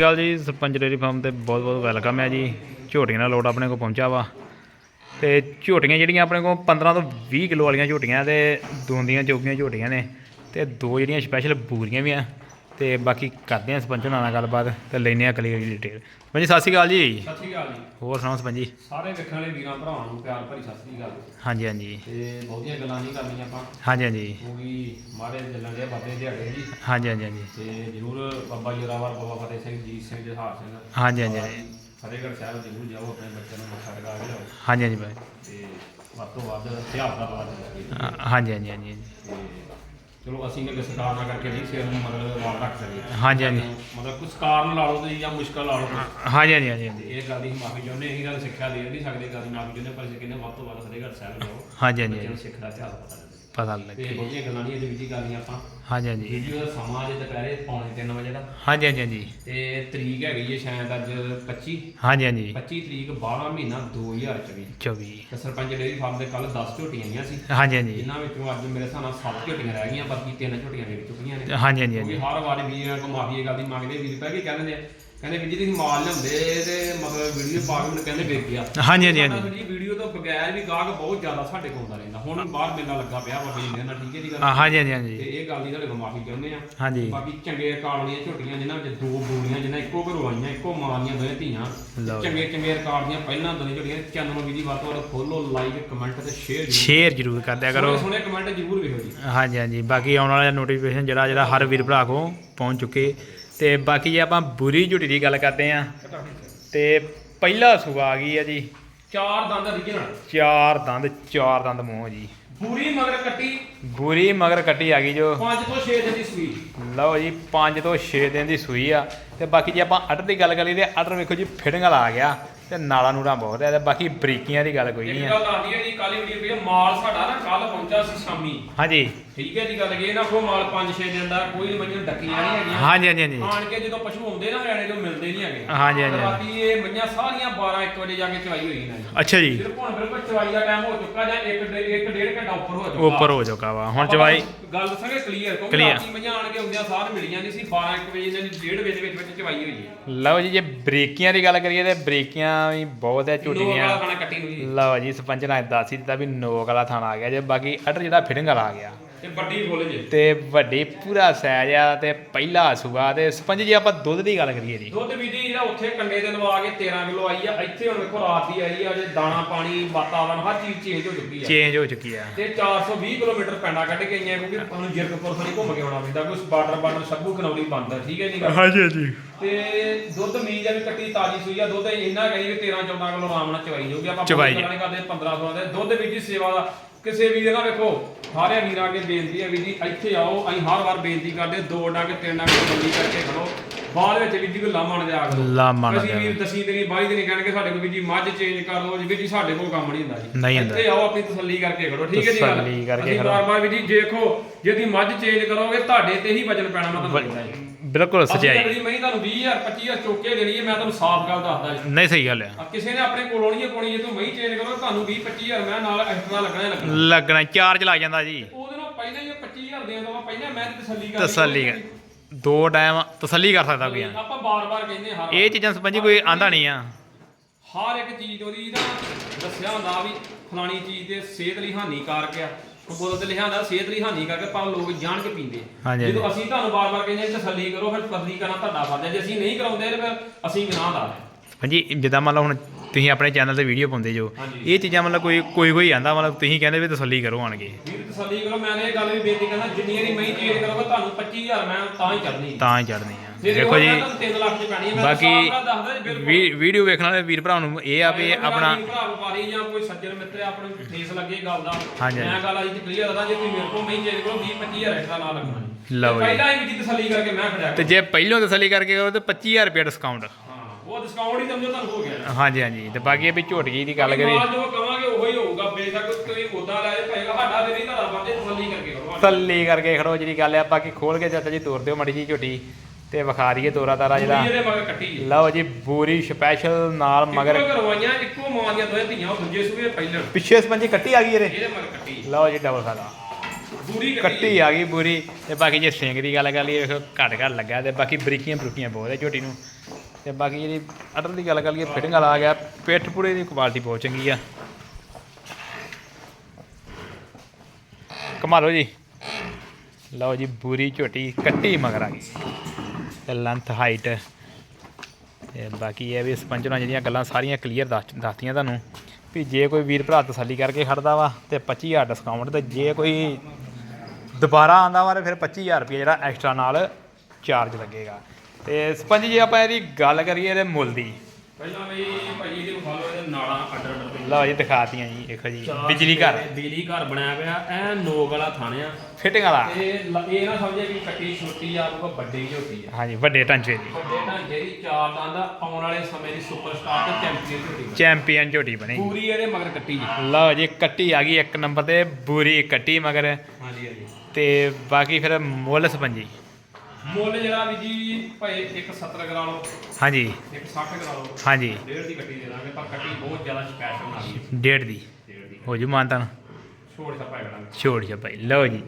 ਸਤਿ ਸ਼੍ਰੀ ਅਕਾਲ ਜੀ, sarpanch dairy farm ਤੇ ਬਹੁਤ ਬਹੁਤ ਵੈਲਕਮ ਹੈ ਜੀ। ਝੋਟੀਆਂ ਦਾ ਲੋਟ ਆਪਣੇ ਕੋਲ ਪਹੁੰਚਾ ਵਾ। ਤੇ ਝੋਟੀਆਂ ਜਿਹੜੀਆਂ ਆਪਣੇ ਕੋਲ 15 ਤੋਂ 20 ਕਿਲੋ ਵਾਲੀਆਂ ਝੋਟੀਆਂ ਤੇ ਦੋਂਦੀਆਂ ਚੌਕੀਆਂ ਝੋਟੀਆਂ ਨੇ ਤੇ ਦੋ ਜਿਹੜੀਆਂ ਸਪੈਸ਼ਲ ਬੂਰੀਆਂ ਵੀ ਆ। ਤੇ ਬਾਕੀ ਕਰਦੇ ਆ ਸਰਪੰਚ ਨਾਲ ਗੱਲਬਾਤ ਤੇ ਲੈਨੇ ਆ ਕਲੀਅਰ ਡਿਟੇਲ ਸਰਪੰਚ ਜੀ ਸਤਿ ਸ਼੍ਰੀ ਅਕਾਲ ਜੀ। ਸਤਿ ਸ਼੍ਰੀ ਅਕਾਲ ਜੀ। ਹੋਰ ਸੁਣਾਓ ਸਰਪੰਚ ਜੀ? ਸਾਰੇ ਵੇਖਣ ਵਾਲੇ ਵੀਰਾਂ ਭਰਾਵਾਂ ਨੂੰ ਪਿਆਰ ਭਰੀ ਸਤਿ ਸ਼੍ਰੀ ਅਕਾਲ। ਹਾਂਜੀ ਹਾਂਜੀ। ਤੇ ਬਹੁਤੀਆਂ ਗੱਲਾਂ ਨਹੀਂ ਕਰਨੀਆਂ ਆਪਾਂ। ਹਾਂਜੀ ਹਾਂਜੀ। ਕਿਉਂਕਿ ਮਾਰੇ ਚੱਲਣ ਦੇ ਬਾਬੇ ਦਿਹਾੜੇ ਜੀ। ਹਾਂਜੀ ਹਾਂਜੀ ਹਾਂਜੀ। ਤੇ ਜਰੂਰ ਬਾਬਾ ਜੋਰਾਵਰ ਬਾਬਾ ਫਤਿਹ ਸਿੰਘ ਜੀਤ ਸਿੰਘ ਜਹਾਰ ਸਿੰਘ। ਹਾਂਜੀ ਹਾਂਜੀ। ਫਤਿਹਗੜ੍ਹ ਸਾਹਿਬ ਜਰੂਰ ਜਾਓ ਆਪਣੇ ਬੱਚਿਆਂ ਨੂੰ ਮੱਥਾ ਟਿਕਾ ਕੇ ਲਿਆਓ ਹਾਂਜੀ ਹਾਂਜੀ ਬਾਈ ਤੇ ਵੱਧ ਤੋਂ ਵੱਧ ਇਤਿਹਾਸ ਦਾ ਹਾਂ- ਹਾਂਜੀ ਹਾਂਜੀ ਹਾਂਜੀ ਚਲੋ ਅਸੀਂ ਕਿ ਸਰਕਾਰ ਨਾਲ ਕਰਕੇ ਨਹੀਂ ਸਿਰ ਨੂੰ ਮਤਲਬ ਵਾਲ ਰੱਖ ਸਕੇ ਹਾਂਜੀ ਹਾਂਜੀ। ਮਤਲਬ ਕੁਝ ਕਾਰਨ ਲਾ ਲਓ ਤੇ ਜਾਂ ਮੁਸ਼ਕਲ ਲਾ ਲਓ ਹਾਂਜੀ ਹਾਂਜੀ ਹਾਂਜੀ ਹਾਂਜੀ। ਇਹ ਗੱਲ ਦੀ ਮਾਫੀ ਚਾਹੁੰਦੇ ਇਹ ਗੱਲ ਸਿੱਖਿਆ ਦੇ ਨਹੀਂ ਸਕਦੇ ਗੱਲ ਦੀ ਮਾਫੀ ਚਾਹੁੰਦੇ ਪਰ ਕਹਿੰਦੇ ਵੱਧ ਤੋਂ ਵੱਧ ਫਤਿਹਗੜ੍ਹ ਸਾਹਿਬ ਜਾਓ ਹਾਂਜੀ ਹਾਂਜੀ ਨੂੰ ਸਿੱਖ ਦਾ ਇਤਿਹਾਸ ਪਤਾ ਲੱਗੇ ਪਤਾ ਤੇ ਲੱਗੇ ਬਹੁਤੀਆਂ ਗੱਲਾਂ ਨਹੀਂ ਇਹਦੇ ਵਿੱਚ ਹੀ ਕਰਨੀਆਂ ਆਪਾਂ। ਹਾਂਜੀ ਹਾਂਜੀ। ਵੀਡੀਓ ਦਾ ਸਮਾਂ ਅਜੇ ਦੁਪਹਿਰੇ ਪੌਣੇ 3 ਵਜੇ ਦਾ। ਹਾਂਜੀ ਹਾਂਜੀ ਹਾਂਜੀ। ਤੇ ਤਰੀਕ ਹੈਗੀ ਹੈ ਸ਼ਾਇਦ ਅੱਜ 25 ਹਾਂਜੀ ਹਾਂਜੀ। 25 ਤਰੀਕ 12 ਮਹੀਨਾ 2024 24 ਤੇ ਸਰਪੰਚ ਡੇਰੀ ਫਾਰਮ ਦੇ ਕੱਲ 10 ਝੋਟੀਆਂ ਆਈਆਂ ਸੀ। ਹਾਂਜੀ ਹਾਂਜੀ। ਜਿਨ੍ਹਾਂ ਵਿੱਚੋਂ ਅੱਜ ਮੇਰੇ ਹਿਸਾਬ ਨਾਲ 7 ਝੋਟੀਆਂ ਰਹਿ ਗਈਆਂ ਬਾਕੀ ਤਿੰਨ ਝੋਟੀਆਂ ਵਿਕ ਚੁੱਕੀਆਂ ਨੇ। ਹਾਂਜੀ ਹਾਂਜੀ ਕਿਉਂਕਿ ਹਾਂਜੀ ਹਰ ਵਾਰ ਵੀਰਾਂ ਕੋ ਮਾਫੀ ਇਹ ਗੱਲ ਦੀ ਮੰਗਦੇ ਵੀਰ ਪੈ ਕੇ ਕਹਿੰਦੇ ਨੇ ਕਹਿੰਦੇ ਵੀ ਜੀ ਤੁਸੀਂ ਮਾਲ ਲਿਆਉਂਦੇ ਤੇ ਮਤਲਬ ਵੀਡੀਓ ਪਾ ਕੇ ਮੈਨੂੰ ਕਹਿੰਦੇ ਗਿਆ ਹਾਂਜੀ ਹਾਂਜੀ। ਹਾਂਜੀ ਜੀ ਵੀਡੀਓ ਤੋਂ ਬਗੈਰ ਵੀ ਗਾਹਕ ਬਹੁਤ ਜ਼ਿਆਦਾ ਸਾਡੇ ਕੋਲ ਆਉਂਦਾ ਰਹਿੰਦਾ। ਹੁਣ ਬਾਹਰ ਮੇਲਾ ਲੱਗਾ ਪਿਆ ਵਾ ਬਈ ਨਾਲ ਠੀਕ ਹੈ ਜੀ ਗੱਲ। ਹਾਂਜੀ ਹਾਂਜੀ ਤੇ ਹਾਂਜੀ ਇਹ ਗੱਲ ਦੀ ਤੁਹਾਡੇ ਕੋਲ ਮਾਫੀ ਚਾਹੁੰਦੇ ਆ ਹਾਂਜੀ। ਬਾਕੀ ਚੰਗੇ ਵਾਲੀਆਂ ਝੋਟੀਆਂ ਜਿਨ੍ਹਾਂ ਵਿੱਚ ਦੋ ਬੂੜੀਆਂ ਜਿਨ੍ਹਾਂ ਇੱਕੋ ਘਰੋਂ ਆਈਆਂ ਇੱਕੋ ਮਾਂ ਦੀਆਂ ਦੋਵੇਂ ਧੀਆਂ। ਚੰਗੇ ਚੰਗੇ ਰਿਕਾਰਡ ਦੀਆਂ ਪਹਿਲਾਂ ਦੋਨੇ ਝੋਟੀਆਂ। ਚੈਨਲ ਨੂੰ ਵੀ ਦੀ ਵੱਧ ਤੋਂ ਵੱਧ ਫੋਲੋ ਲਾਈਕ ਕਮੈਂਟ ਤੇ ਸ਼ੇਅਰ ਸ਼ੇਅਰ ਜ਼ਰੂਰ ਕਰ ਦਿਆ ਕਰੋ। ਸੋਹਣੇ ਕਮੈਂਟ ਜ਼ਰੂਰ ਵੇਖੋ ਜੀ। ਹਾਂਜੀ ਹਾਂਜੀ। ਬਾਕੀ ਆਉਣ ਵਾਲਾ ਨੋਟੀਫਿਕੇਸ਼ਨ ਜਿਹੜਾ ਜਿਹੜਾ ਹਰ ਵੀਰ ਭਰਾ ਕੋ ਪਹੁੰਚ ਚੁੱਕੇ। ਤੇ ਬਾਕੀ ਜੇ ਆਪਾਂ ਬੁਰੀ ਝੁੱਟੀ ਦੀ ਗੱਲ ਕਰਦੇ ਆ ਤੇ ਪਹਿਲਾ ਸੂਆ ਆ ਗਈ ਆ ਜੀ। ਚਾਰ ਦੰਦ original ਚਾਰ ਦੰਦ ਚਾਰ ਦੰਦ ਮੂੰਹ ਜੀ। ਪੂਰੀ ਮਗਰ ਕੱਟੀ। ਬੁਰੀ ਮਗਰ ਕੱਟੀ ਆ ਗਈ ਜੋ। 5 ਤੋਂ 6 ਦਿਨ ਦੀ ਸੂਈ। ਲਓ ਜੀ 5 ਤੋਂ 6 ਦਿਨ ਦੀ ਸੂਈ ਆ। ਤੇ ਬਾਕੀ ਜੇ ਆਪਾਂ ਅਟਰ ਦੀ ਗੱਲ ਕਰੀਏ ਤੇ ਅਟਰ ਵੇਖੋ ਜੀ ਫਿਟਿੰਗ ਵਾਲਾ ਆ ਗਿਆ। ਤੇ ਨਾਲਾ ਨੂੜਾ ਬਹੁਤ ਹੈ ਤੇ ਬਾਕੀ ਬਰੀਕੀਆਂ ਦੀ ਗੱਲ ਕੋਈ ਨਹੀਂ ਆ। ਗੱਲ ਆਦੀ ਹੈ ਜੀ ਕੱਲ ਵੀਡੀਓ ਪਈ ਮਾਲ ਸਾਡਾ ਨਾ ਕੱਲ ਪਹੁੰਚਾ ਸੀ ਸ਼ਾਮੀ। ਹਾਂਜੀ। ਠੀਕ ਹੈ ਜੀ ਗੱਲ ਇਹ ਨਾ ਕੋ ਮਾਲ 5-6 ਦਿਨ ਦਾ ਕੋਈ ਮਈਆਂ ਡੱਕੀਆਂ ਨਹੀਂ ਹੈਗੀਆਂ। ਹਾਂਜੀ ਹਾਂਜੀ ਹਾਂਜੀ। ਆਣ ਕੇ ਜਦੋਂ ਪਸ਼ੂ ਆਉਂਦੇ ਨਾ ਹਰਿਆਣੇ ਤੋਂ ਮਿਲਦੇ ਨਹੀਂ ਹੈਗੇ। ਹਾਂਜੀ, ਹਾਂਜੀ, ਰਾਤੀ ਇਹ ਮਈਆਂ ਸਾਰੀਆਂ 12-1 ਵਜੇ ਜਾ ਕੇ ਚਵਾਈ ਹੋਈ ਨੇ ਅੱਛਾ ਜੀ। ਸਿਰਫ ਹੁਣ ਬਿਲਕੁਲ ਚਵਾਈ ਦਾ ਟਾਈਮ ਹੋ ਚੁੱਕਾ ਜਾਂ 1 1 ਡੇਢ ਘੰਟਾ ਉੱਪਰ ਹੋ ਚੁੱਕਾ। ਉੱਪਰ ਹੋ ਚੁੱਕਾ ਵਾ। ਹੁਣ ਚਵਾਈ ਗੱਲ ਦੱਸਾਂਗੇ ਕਲੀਅਰ ਕਿਉਂਕਿ Clear। ਰਾਤੀ ਮਈਆਂ ਆਣ ਕੇ ਹੁੰਦਿਆਂ ਸਾਰ ਮਿਲੀਆਂ ਨਹੀਂ ਸੀ 12-1 ਵਜੇ ਇਹਨਾਂ ਦੀ ਡੇਢ ਵਜੇ ਦੇ ਵਿੱਚ ਵਿੱਚ ਚਵਾਈ ਹੋਈ ਹੈ। ਲਓ ਜੀ ਜੇ ਬਰੀਕੀਆਂ ਦੀ ਗੱਲ ਕਰੀਏ ਤੇ ਬਰੀਕੀਆਂ ਵੀ ਬਹੁਤ ਹੈ ਝੋਟੀ ਲੋਕ ਵਾਲਾ ਦੀਆਂ ਖਾਣਾ ਕੱਟੀ ਨੂੰ ਜੀ ਲਓ ਜੀ ਸਰਪੰਚ ਨੇ ਦੱਸ ਹੀ ਦਿੱਤਾ ਵੀ ਨੋਕ ਵਾਲਾ ਥਾਣਾ ਆ ਗਿਆ ਜੇ ਬਾਕੀ ਅਟਰ ਜਿਹੜਾ ਫਿਟਿੰਗ ਵਾਲਾ ਆ ਗਿਆ। ਤੇ ਵੱਡੀ ਫੁੱਲ ਜੇ। ਤੇ ਵੱਡੀ ਪੂਰਾ ਸਾਈਜ਼ ਆ ਤੇ ਪਹਿਲਾ ਸੂਆ ਤੇ ਸਰਪੰਚ ਜੀ ਆਪਾਂ ਦੁੱਧ ਦੀ ਗੱਲ ਕਰੀਏ ਜੀ। ਦੁੱਧ ਵੀ ਦੀ ਜਿਹੜਾ ਉੱਥੇ ਕੰਡੇ ਤੇ ਲਵਾ ਕੇ 13 ਕਿਲੋ ਆਈ ਆ ਇੱਥੇ ਹੁਣ ਵੇਖੋ ਰਾਤ ਦੀ ਆਈ ਆ ਜੇ ਦਾਣਾ ਪਾਣੀ ਵਾਤਾਵਰਨ ਹਰ ਚੀਜ਼ ਚੇਂਜ ਹੋ ਚੁੱਕੀ ਆ। ਚੇਂਜ ਹੋ ਚੁੱਕੀ ਆ। ਤੇ 420 ਕਿਲੋਮੀਟਰ ਪੈਂਡਾ ਕੱਢ ਕੇ ਆਈਆਂ ਕਿਉਂਕਿ ਤੁਹਾਨੂੰ ਜਿਰਕਪੁਰ ਤੋਂ ਘੁੰਮ ਕੇ ਆਉਣਾ ਪੈਂਦਾ ਕੋਈ ਬਾਰਡਰ ਬਾਰਡਰ ਸੱਭੂ ਕਨੌਲੀ ਬੰਦ ਆ ਠੀਕ ਹੈ ਜੀ ਹਾਂਜੀ ਹਾਂਜੀ। ਤੇ ਦੁੱਧ ਮੀਂਹ ਦਾ ਵੀ ਕੱਟੀ ਤਾਜੀ ਸੂਈ ਆ ਦੁੱਧ ਇੰਨਾ ਕਹੀ ਵੀ 13 14 ਕਿਲੋ ਆਰਾਮ ਨਾਲ ਚਵਾਈ ਜਾਊਗੀ ਆਪਾਂ ਚਵਾਈ ਕਰਦੇ 15 16 ਦੇ ਦੁੱਧ ਵੀ ਜੀ ਸੇਵਾ ਦਾ ਕਿਸੇ ਵੀ ਦੇ ਨਾ ਵੇਖੋ ਸਾਰੇ ਵੀਰਾਂ ਅੱਗੇ ਬੇਨਤੀ ਹੈ ਵੀ ਜੀ ਇੱਥੇ ਆਓ ਅਸੀਂ ਹਰ ਵਾਰ ਬੇਨਤੀ ਕਰਦੇ ਦੋ ਡੰਗ ਤਿੰਨ ਡੰਗ ਬੰਦੀ ਕਰਕੇ ਖੜੋ। ਬਾਅਦ ਵਿੱਚ ਵੀ ਜੀ ਕੋਈ ਲਾਮਾ ਨਾ ਦਿਆ ਕਰੋ। ਲਾਮਾ ਨਾ ਅਸੀਂ ਵੀ ਦਸੀ ਦਿਨੀ ਬਾਈ ਦਿਨੀ ਕਹਿਣਗੇ ਸਾਡੇ ਕੋਲ ਵੀ ਜੀ ਮੱਝ ਚੇਂਜ ਕਰ ਲਓ ਜੀ ਵੀ ਜੀ ਸਾਡੇ ਕੋਲ ਕੰਮ ਨਹੀਂ ਹੁੰਦਾ ਜੀ। ਹੁੰਦਾ। ਇੱਥੇ ਆਓ ਆਪਣੀ ਤਸੱਲੀ ਕਰਕੇ ਖੜੋ ਠੀਕ ਹੈ ਜੀ ਗੱਲ? ਤਸੱਲੀ ਕਰਕੇ ਖੜੋ। ਬਾਰ-ਬਾਰ ਵੀ ਜੀ ਦੇਖੋ ਜੇ ਤੁਸੀਂ ਮੱਝ ਚੇਂਜ ਕਰੋਗੇ ਤੁਹਾਡੇ ਤੇ ਹੀ ਵਜਨ ਪੈਣਾ ਮੈਂ ਤੁਹਾਨੂੰ ਕਹਿੰਦਾ ਜੀ। ਬਿਲਕੁਲ ਸਚਾਈ ਅਗਲੀ ਮਹੀਂ ਤੁਹਾਨੂੰ 20000 25000 ਚੋਕੇ ਦੇਣੀ ਹੈ ਮੈਂ ਤੁਹਾਨੂੰ ਸਾਫ਼ ਗੱਲ ਦੱਸਦਾ ਜੀ। ਨਹੀਂ ਸਹੀ ਗੱਲ ਆ ਆ ਕਿਸੇ ਨੇ ਆਪਣੇ ਕੋਲੋਂ ਨਹੀਂ ਪਾਉਣੀ ਜੇ ਤੂੰ ਮਹੀਂ ਚੇਂਜ ਕਰੋ ਤੁਹਾਨੂੰ 20 25000 ਮੈਂ ਨਾਲ ਐਕਸਟਰਾ ਲੱਗਣਾ ਹੀ ਲੱਗਣਾ। ਲੱਗਣਾ ਚਾਰਜ ਲੱਗ ਜਾਂਦਾ ਜੀ। ਉਹਦੇ ਨਾਲ ਪਹਿਲਾਂ ਹੀ ਉਹ 25000 ਦੇਣ ਤੋਂ ਪਹਿਲਾਂ ਮੈਂ ਤੇ ਤਸੱਲੀ ਕਰ ਤਸੱਲੀ ਕਰ- ਦੋ ਟਾਈਮ ਤਸੱਲੀ ਕਰ ਸਕਦਾ ਕੋਈ। ਆ। ਆਪਾਂ ਬਾਰ-ਬਾਰ ਕਹਿੰਦੇ ਹਰ ਇਹ ਚੀਜ਼ਾਂ ਜੀ ਕੋਈ ਆਂਦਾ ਨਹੀਂ ਆ। ਹਰ ਇੱਕ ਚੀਜ਼ ਉਹਦੀ ਨਾ ਦੱਸਿਆ ਹੁੰਦਾ ਵੀ ਫਲਾਣੀ ਚੀਜ਼ ਤੇ ਸਿਹਤ ਲਈ ਹਾਨੀਕਾਰਕ ਆ। ਬੋਤਲ ਤੇ ਲਿਖਿਆ ਹੁੰਦਾ ਸਿਹਤ ਲਈ ਹਾਨੀਕਾਰਕ ਪਰ ਲੋਕ ਜਾਣ ਕੇ ਪੀਂਦੇ ਆ। ਹਾਂਜੀ, ਜਦੋਂ ਅਸੀਂ ਤੁਹਾਨੂੰ ਬਾਰ-ਬਾਰ ਕਹਿੰਦੇ ਹਾਂ ਤਸੱਲੀ ਕਰੋ ਫਿਰ ਤਸੱਲੀ ਕਰਨਾ ਤੁਹਾਡਾ ਫਰਜ਼ ਹੈ। ਜੇ ਅਸੀਂ ਨਹੀਂ ਕਰਾਉਂਦੇ ਤੇ ਫਿਰ ਅਸੀਂ ਗੁਨਾਹਦਾਰ ਹਾਂ। ਹਾਂਜੀ ਜਿੱਦਾਂ ਮੰਨ ਲਓ ਹੁਣ ਤੁਸੀਂ ਆਪਣੇ ਚੈਨਲ ਤੇ ਵੀਡੀਓ ਪਾਉਂਦੇ ਜੋ ਹਾਂਜੀ। ਇਹ ਚੀਜ਼ਾਂ ਮਤਲਬ ਕੋਈ ਕੋਈ ਕੋਈ ਆਂਦਾ ਮਤਲਬ ਤੁਸੀਂ ਕਹਿੰਦੇ ਵੀ ਤਸੱਲੀ ਕਰੋ ਆਣਗੇ। ਵੀਰ ਤਸੱਲੀ ਕਰੋ ਮੈਂ ਇਹ ਗੱਲ ਵੀ ਬੇਨਤੀ ਕਰਨਾ ਜਿੰਨੀ ਵਾਰੀ ਮੈਂ ਚੇਂਜ ਕਰੋਗਾ ਤੁਹਾਨੂੰ 25000 ਮੈਂ ਤਾਂ ਹੀ ਕਰਨੀ ਤਾਂ ਹੀ ਚੜਨੀ ਆ। ਦੇਖੋ ਜੀ 3 ਲੱਖ ਦੀ ਪੈਣੀ ਹੈ ਮੈਂ ਬਾਕੀ ਵੀ- ਵੀਡੀਓ ਵੇਖਣ ਵਾਲੇ ਵੀਰ ਭਰਾ ਨੂੰ ਇਹ ਆ ਵੀ ਆਪਣਾ ਵੀਰ ਭਰਾ ਵਪਾਰੀ ਜਾਂ ਕੋਈ ਸੱਜਣ ਮਿੱਤਰ ਆਪਣੇ ਨੂੰ ਠੇਸ ਲੱਗੇ ਗੱਲ ਦਾ। ਹਾਂਜੀ, ਮੈਂ ਗੱਲ ਅੱਜ ਤੇ ਕਲੀਅਰ ਦੱਸਦਾ ਜੇ ਤੁਸੀਂ ਮੇਰੇ ਕੋਲ ਨਹੀਂ ਚੇਂਜ ਕਰੋ 20 25000 ਐਕਸਟਰਾ ਨਾ ਲੱਗਣਾ। ਜੀ। ਲਓ ਤੇ ਜੀ। ਪਹਿਲਾਂ ਹੀ ਵੀ ਜੀ ਤਸੱਲੀ ਕਰਕੇ ਮੈਂ ਖੜਿਆ ਤੇ ਜੇ ਪਹਿਲੋਂ ਤਸੱਲੀ ਕਰਕੇ ਕਰੋ ਤੇ 25000 ਰੁਪਏ ਡਿਸਕਾਊਂਟ ਹਾਂ ਉਹ ਡਿਸਕਾਊਂਟ ਹੀ ਸਮਝੋ ਤੁਹਾਨੂੰ ਹੋ ਗਿਆ। ਹਾਂਜੀ ਹਾਂਜੀ। ਤੇ ਬਾਕੀ ਇਹ ਵੀ ਝੋਟਗੀ ਦੀ ਗੱਲ ਬਾਕੀ ਕਰੀਏ। ਮਾਲ ਜੋ ਕਵਾਂਗੇ ਉਹੀ ਹੋਊਗਾ। ਬੇਸ਼ੱਕ ਤੁਸੀਂ ਉਦਾਂ ਲੈ ਜਾਓ ਭਾਏਗਾ ਸਾਡਾ ਫਿਰ ਨਹੀਂ ਤੁਹਾਡਾ ਬੰਦੇ ਤਸੱਲੀ ਕਰਕੇ ਕਰੋ ਤਸੱਲੀ ਕਰਕੇ ਖੜੋ ਜਿਹੜੀ ਗੱਲ ਆ। ਬਾਕੀ ਖੋਲ ਕੇ ਚਾਚਾ ਜੀ ਤੋਰ ਦਿਓ ਮੜੀ ਜੀ ਝੋਟੀ। ਤੇ ਵਿਖਾ ਰਹੀਏ ਤੋਰਾ ਤਾਰਾ ਜਿਹੜਾ। ਇਹਦੇ ਮਗਰ ਕੱਟੀ ਜੀ ਲਓ ਜੀ ਬੂਰੀ ਸਪੈਸ਼ਲ ਨਾਲ ਮਗਰ ਇੱਕੋ ਕਰਵਾਈਆਂ ਇੱਕੋ ਮਾਂ ਦੀਆਂ ਦੋਵੇਂ ਧੀਆਂ ਉਹ ਦੂਜੇ ਸੂਏ ਪਹਿਲਣ ਪਿੱਛੇ ਸਪੰਜੀ ਕੱਟੀ ਆ ਗਈ ਇਹਦੇ। ਇਹਦੇ ਮਗਰ ਕੱਟੀ। ਲਓ ਜੀ ਡਬਲ ਖਾਦਾ ਪੂਰੀ ਕੱਟੀ। ਆ ਗਈ ਬੂਰੀ। ਤੇ ਬਾਕੀ ਜੇ ਸਿੰਘ ਦੀ ਗੱਲ ਕਰ ਲਈਏ ਵੇਖੋ ਘੱਟ ਘੱਟ ਲੱਗਾ ਤੇ ਬਾਕੀ ਬਰੀਕੀਆਂ ਬਰੂਕੀਆਂ ਬਹੁਤ ਹੈ ਝੋਟੀ ਨੂੰ। ਤੇ ਬਾਕੀ ਜਿਹੜੀ ਅਟਰ ਦੀ ਗੱਲ ਕਰ ਲਈਏ ਫਿਟਿੰਗ ਵਾਲਾ ਆ ਗਿਆ। ਪਿੱਠ ਪੂੜੇ ਦੀ ਕੁਆਲਿਟੀ ਬਹੁਤ ਚੰਗੀ ਆ। ਕਮਾ ਲਓ ਜੀ। ਲਓ ਜੀ ਬੂਰੀ ਝੋਟੀ ਕੱਟੀ ਮਗਰ ਆ ਗਈ। ਲੈਂਥ ਹਾਈਟ ਤੇ ਬਾਕੀ ਇਹ ਵੀ ਸਪੰਜਰਾਂ ਜਿਹੜੀਆਂ ਗੱਲਾਂ ਸਾਰੀਆਂ ਕਲੀਅਰ ਦੱਸ ਦੱਸਤੀਆਂ ਤੁਹਾਨੂੰ। ਵੀ ਜੇ ਕੋਈ ਵੀਰ ਭਰਾ ਤਸੱਲੀ ਕਰਕੇ ਖੜਦਾ ਵਾ ਤੇ 25000 ਡਿਸਕਾਊਂਟ ਤੇ ਜੇ ਕੋਈ ਦੁਬਾਰਾ ਆਂਦਾ ਵਾ ਤੇ ਫਿਰ 25000 ਰੁਪਏ ਜਿਹੜਾ ਐਕਸਟਰਾ ਨਾਲ ਚਾਰਜ ਲੱਗੇਗਾ। ਤੇ ਸਪੰਜ ਜੇ ਆਪਾਂ ਇਹਦੀ ਗੱਲ ਕਰੀਏ ਇਹਦੇ ਮੁੱਲ ਦੀ। ਪਹਿਲਾਂ ਵੀ ਇਹਦੇ ਵਿਖਾ ਲਓ ਇਹਦੇ ਨਾਲਾਂ ਅੱਡ ਅੱਡ ਪਈਆਂ ਲਓ ਜੀ ਦਿਖਾਤੀਆਂ ਜੀ ਦੇਖੋ ਜੀ ਬਿਜਲੀ ਘਰ। ਬਿਜਲੀ ਘਰ ਬਣਾਇਆ ਪਿਆ ਐ ਨੋਕ ਵਾਲਾ ਥਾਣਿਆ ਫਿਟਿੰਗ ਵਾਲਾ। ਤੇ ਲ- ਇਹ ਨਾ ਸਮਝੇ ਵੀ ਕੱਟੀ ਛੋਟੀ ਆ ਉਹ ਵੱਡੀ ਝੋਟੀ ਆ। ਹਾਂਜੀ ਵੱਡੇ ਢਾਂਚੇ ਦੀ। ਵੱਡੇ ਢਾਂਚੇ ਦੀ ਚਾਰ ਦੰਦ ਆ, ਆਉਣ ਵਾਲੇ ਸਮੇਂ ਦੀ ਸੁਪਰਸਟਾਰ ਤੇ ਚੈਂਪੀਅਨ ਝੋਟੀ ਬਣੀ। ਚੈਂਪੀਅਨ ਝੋਟੀ ਬਣੀ। ਪੂਰੀ ਇਹਦੇ ਮਗਰ ਕੱਟੀ ਜੀ। ਲਓ ਜੀ ਕੱਟੀ ਆ ਗਈ ਇੱਕ ਨੰਬਰ ਤੇ ਬੂਰੀ ਕੱਟੀ ਮਗਰ। ਹਾਂਜੀ ਹਾਂਜੀ। ਤੇ ਬਾਕੀ ਫਿਰ ਮੁੱਲ ਸਪੰਜੀ। ਮੁੱਲ ਜਿਹੜਾ ਵੀ ਜੀ ਭਾਈ ਇੱਕ 70 ਕਰਾ ਲਓ ਹਾਂਜੀ। ਇੱਕ 60 ਕਰਾ ਲਓ ਹਾਂਜੀ। ਡੇਢ ਦੀ ਕੱਟੀ ਦੇ ਦਾਂਗੇ ਪਰ ਕੱਟੀ ਬਹੁਤ ਜ਼ਿਆਦਾ ਸਪੈਸ਼ਲ ਬਣਾ ਲਈ ਡੇਢ ਦੀ। ਡੇਢ ਦੀ। ਹੋ ਜੂ ਮਾਨਤਾਨ। ਛੋੜ ਛੱਪਾ ਕਰਾਂਗੇ। ਛੋੜ ਛਪਾਈ ਲਓ ਜੀ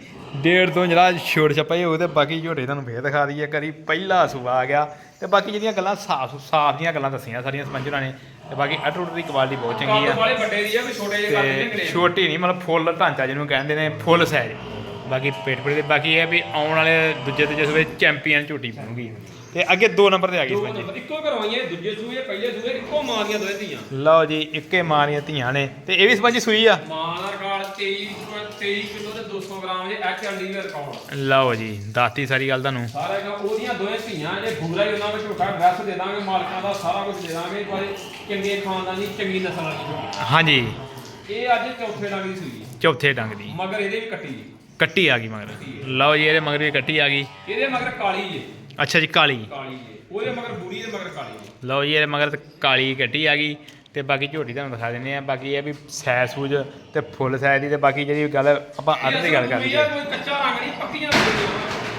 ਡੇਢ ਤੋਂ ਜਿਹੜਾ ਛੋੜ ਛਪਾਈ ਹੋਊ ਤੇ ਬਾਕੀ ਝੋਟੇ ਤੁਹਾਨੂੰ ਫੇਰ ਦਿਖਾ ਦਈਏ ਕਰੀ ਪਹਿਲਾ ਸੂਆ ਆ ਗਿਆ ਤੇ ਬਾਕੀ ਜਿਹੜੀਆਂ ਗੱਲਾਂ ਸਾਫ਼ ਸਾਫ਼ ਦੀਆਂ ਗੱਲਾਂ ਦੱਸੀਆਂ ਸਾਰੀਆਂ ਸਪੰਜਰਾਂ ਨੇ ਤੇ ਬਾਕੀ ਅਟਰੂਟ ਦੀ ਕੁਆਲਿਟੀ ਬਹੁਤ ਚੰਗੀ ਆ। ਵਾਲੇ ਵੱਡੇ ਦੀ ਆ ਵੀ ਛੋਟੇ ਜਿਹੇ ਤੇ ਨਹੀਂ ਮਤਲਬ ਫੁੱਲ ਢਾਂਚਾ ਜਿਹਨੂੰ ਕਹਿੰਦੇ ਨੇ ਫੁੱਲ ਸਾਈਜ਼ ਬਾਕੀ ਪੇਟ ਪੂੜੇ ਦੇ ਬਾਕੀ ਇਹ ਹੈ ਵੀ ਆਉਣ ਵਾਲੇ ਦੂਜੇ ਤੀਜੇ ਸੂਏ ਚੈਂਪੀਅਨ ਝੋਟੀ ਬਣੂਗੀ। ਤੇ ਅੱਗੇ ਦੋ ਨੰਬਰ ਤੇ ਆ ਗਈ ਸਪੰਜੀ ਇੱਕੋ ਕਰਵਾਈਏ ਦੂਜੇ ਸੂਏ ਪਹਿਲੇ ਸੂਏ ਇੱਕੋ ਮਾਂ ਦੀਆਂ ਦੋਵੇਂ ਧੀਆਂ। ਲਓ ਜੀ ਇੱਕੇ ਮਾਂ ਦੀਆਂ ਧੀਆਂ ਨੇ ਤੇ ਇਹ ਵੀ ਸਪੰਜੀ ਸੂਈ ਆ? ਮਾਂ ਦਾ 23 23 ਕਿਲੋ ਤੇ 200 ਗ੍ਰਾਮ ਜੇ ਐਚ ਐਂਡ ਡੀ ਦਾ ਰਿਕਾਰਡ। ਲਓ ਜੀ ਦਾਤੀ ਸਾਰੀ ਗੱਲ ਤੁਹਾਨੂੰ। ਸਾਰਾ ਕੰਮ ਉਹਦੀਆਂ ਦੋਵੇਂ ਧੀਆਂ ਜੇ ਬੂਰਾ ਹੀ ਉਹਨਾਂ ਵਿੱਚ ਝੋਟਾ ਡਰੈਸ ਦੇ ਦਾਂਗੇ ਮਾਲਕਾਂ ਦਾ ਸਾਰਾ ਕੁਝ ਦੇ ਦਾਂਗੇ ਪਰ ਚੰਗੇ ਖਾਨਦਾਨ ਦੀ ਚੰਗੀ ਨਸਲ ਵਾਲੀ ਝੋਟੀ ਹਾਂਜੀ। ਇਹ ਅੱਜ ਚੌਥੇ ਡੰਗ ਦੀ ਸੂਈ। ਚੌਥੇ ਡੰਗ ਦੀ। ਮਗਰ ਇਹਦੇ ਵੀ ਕੱਟੀ ਜੀ ਕੱਟੀ ਆ ਗਈ ਮਗਰ। ਲਓ ਜੀ ਇਹਦੇ ਮਗਰ ਵੀ ਕੱਟੀ ਆ ਗਈ। ਇਹਦੇ ਮਗਰ ਕਾਲੀ ਜੇ ਅੱਛਾ ਜੀ ਕਾਲੀ। ਕਾਲੀ ਜੇ ਉਹਦੇ ਮਗਰ ਬੂਰੀ ਦੇ ਮਗਰ ਕਾਲੀ ਜੇ ਲਓ ਜੀ ਇਹਦੇ ਮਗਰ ਕਾਲੀ ਕੱਟੀ ਆ ਗਈ। ਤੇ ਬਾਕੀ ਝੋਟੀ ਤੁਹਾਨੂੰ ਦਿਖਾ ਦਿੰਦੇ ਆ ਬਾਕੀ ਇਹ ਵੀ ਸੈਜ ਸੂਜ ਤੇ ਫੁੱਲ ਸਾਈਜ਼ ਦੀ ਤੇ ਬਾਕੀ ਜਿਹੜੀ ਗੱਲ ਆਪਾਂ ਅੱਧ ਦੀ ਗੱਲ ਕਰ ਲਈਏ। ਕੋਈ ਕੱਚਾ ਰੰਗ ਨਹੀਂ ਪੱਕੀਆਂ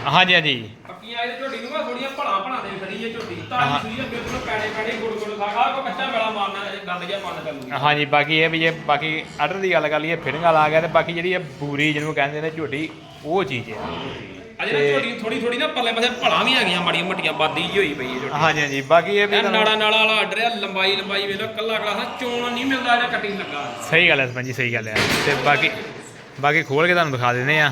ਹਾਂਜੀ ਹਾਂਜੀ। ਪੱਕੀਆਂ ਇਹਦੇ ਝੋਟੀ ਨੂੰ ਮੈਂ ਥੋੜੀਆਂ ਭਲਾ ਭਲਾ ਦੇ ਖੜੀ ਹੈ ਝੋਟੀ। ਹਾਂ। ਤਾਂ ਸੂਈਆਂ ਬਿਲਕੁਲ ਪੈਣੇ ਪੈਣੇ ਗੁੜ ਗੁੜ ਖਾ ਆ ਕੋ ਕੱਚਾ ਮੇਲਾ ਮਾਰਨਾ ਇਹ ਗੱਲ ਜਿਹਾ ਮੰਨ ਕਰ ਲੂਗੀ ਹਾਂਜੀ ਬਾਕੀ ਇਹ ਵੀ ਜੇ ਬਾਕੀ ਆਰਡਰ ਦੀ ਗੱਲ ਕਰ ਲਈਏ ਫਿਟਿੰਗ ਵਾਲਾ ਆ ਗਿਆ ਤੇ ਬਾਕੀ ਜਿਹੜੀ ਇਹ ਬੂਰੀ ਜਿਹਨੂੰ ਕਹਿੰਦੇ ਨੇ ਝੋਟੀ ਉਹ ਚੀਜ਼ ਹੈ। ਅਜੇ ਨਾ ਝੋਟੀ ਥੋੜੀ ਥੋੜੀ ਨਾ ਪਰਲੇ ਪਾਸੇ ਭਲਾ ਵੀ ਹੈਗੀਆਂ ਮਾੜੀਆਂ ਮੋਟੀਆਂ ਬਾਦੀ ਜਿਹੀ ਹੋਈ ਪਈ ਹੈ ਝੋਟੀ। ਹਾਂਜੀ ਹਾਂਜੀ ਬਾਕੀ ਇਹ ਵੀ ਇਹ ਨਾੜਾ ਨਾੜਾ ਵਾਲਾ ਆਰਡਰ ਹੈ ਲੰਬਾਈ ਲੰਬਾਈ ਵੇਖ ਲਓ ਕੱਲਾ ਕਲਾਸ ਚੋਣ ਨਹੀਂ ਮਿਲਦਾ ਜਿਹੜਾ ਕਟਿੰਗ ਲੱਗਾ। ਸਹੀ ਗੱਲ ਹੈ ਸਪੰਜੀ ਸਹੀ ਗੱਲ ਹੈ। ਤੇ ਬਾਕੀ ਬਾਕੀ ਖੋਲ ਕੇ ਤੁਹਾਨੂੰ ਦਿਖਾ ਦਿੰਦੇ ਆ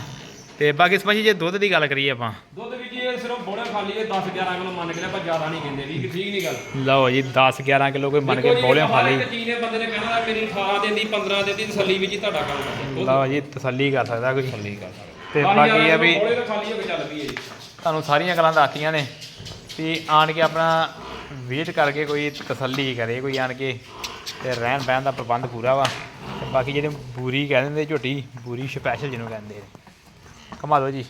ਤੇ ਬਾਕੀ ਸਪੰਜੀ ਜੇ ਦੁੱਧ ਦੀ ਗੱਲ ਕਰੀਏ ਆਪਾਂ। ਦੁੱਧ ਵੀ ਜੀ ਇਹ ਸਿਰਫ ਬੋਲੇ ਖਾਲੀ ਹੈ 10 11 ਕਿਲੋ ਮੰਨ ਕੇ ਪਰ ਜ਼ਿਆਦਾ ਨਹੀਂ ਕਹਿੰਦੇ ਵੀ ਠੀਕ ਨਹੀਂ ਗੱਲ। ਲਓ ਜੀ 10 11 ਕਿਲੋ ਕੋਈ ਮੰਨ ਕੇ ਬੋਲਿਓ ਖਾ ਲਈ ਇੱਕ ਚੀਜ਼ ਨੇ ਬੰਦੇ ਨੇ ਕਹਿਣਾ ਮੇਰੀ 18 ਦਿਨ ਦੀ 15 ਦਿਨ ਦੀ ਤਸੱਲੀ ਵੀ ਜੀ ਤੁਹਾਡਾ ਕੰਮ ਲਓ ਜੀ ਤਸੱਲੀ ਕਰ ਸਕਦਾ ਕੋਈ। ਤਸੱਲੀ ਕਰ ਸਕਦੇ। ਤੇ ਬਾਕੀ ਇਹ ਵੀ ਬੋਲੇ ਤਾਂ ਖਾਲੀ ਹੋ ਕੇ ਚੱਲ ਪਈ ਹੈ ਜੀ। ਤੁਹਾਨੂੰ ਸਾਰੀਆਂ ਗੱਲਾਂ ਦੱਸਤੀਆਂ ਨੇ ਵੀ ਆਣ ਕੇ ਆਪਣਾ ਵੇਟ ਕਰਕੇ ਕੋਈ ਤਸੱਲੀ ਕਰੇ ਕੋਈ ਆਣ ਕੇ ਤੇ ਰਹਿਣ ਬਹਿਣ ਦਾ ਪ੍ਰਬੰਧ ਪੂਰਾ ਵਾ। ਤੇ ਬਾਕੀ ਜਿਹੜੇ ਬੂਰੀ ਕਹਿ ਦਿੰਦੇ ਝੋਟੀ ਬੂਰੀ ਸਪੈਸ਼ਲ ਜਿਹਨੂੰ ਕਹਿੰਦੇ ਨੇ। ਕਮਾ ਲਓ ਜੀ।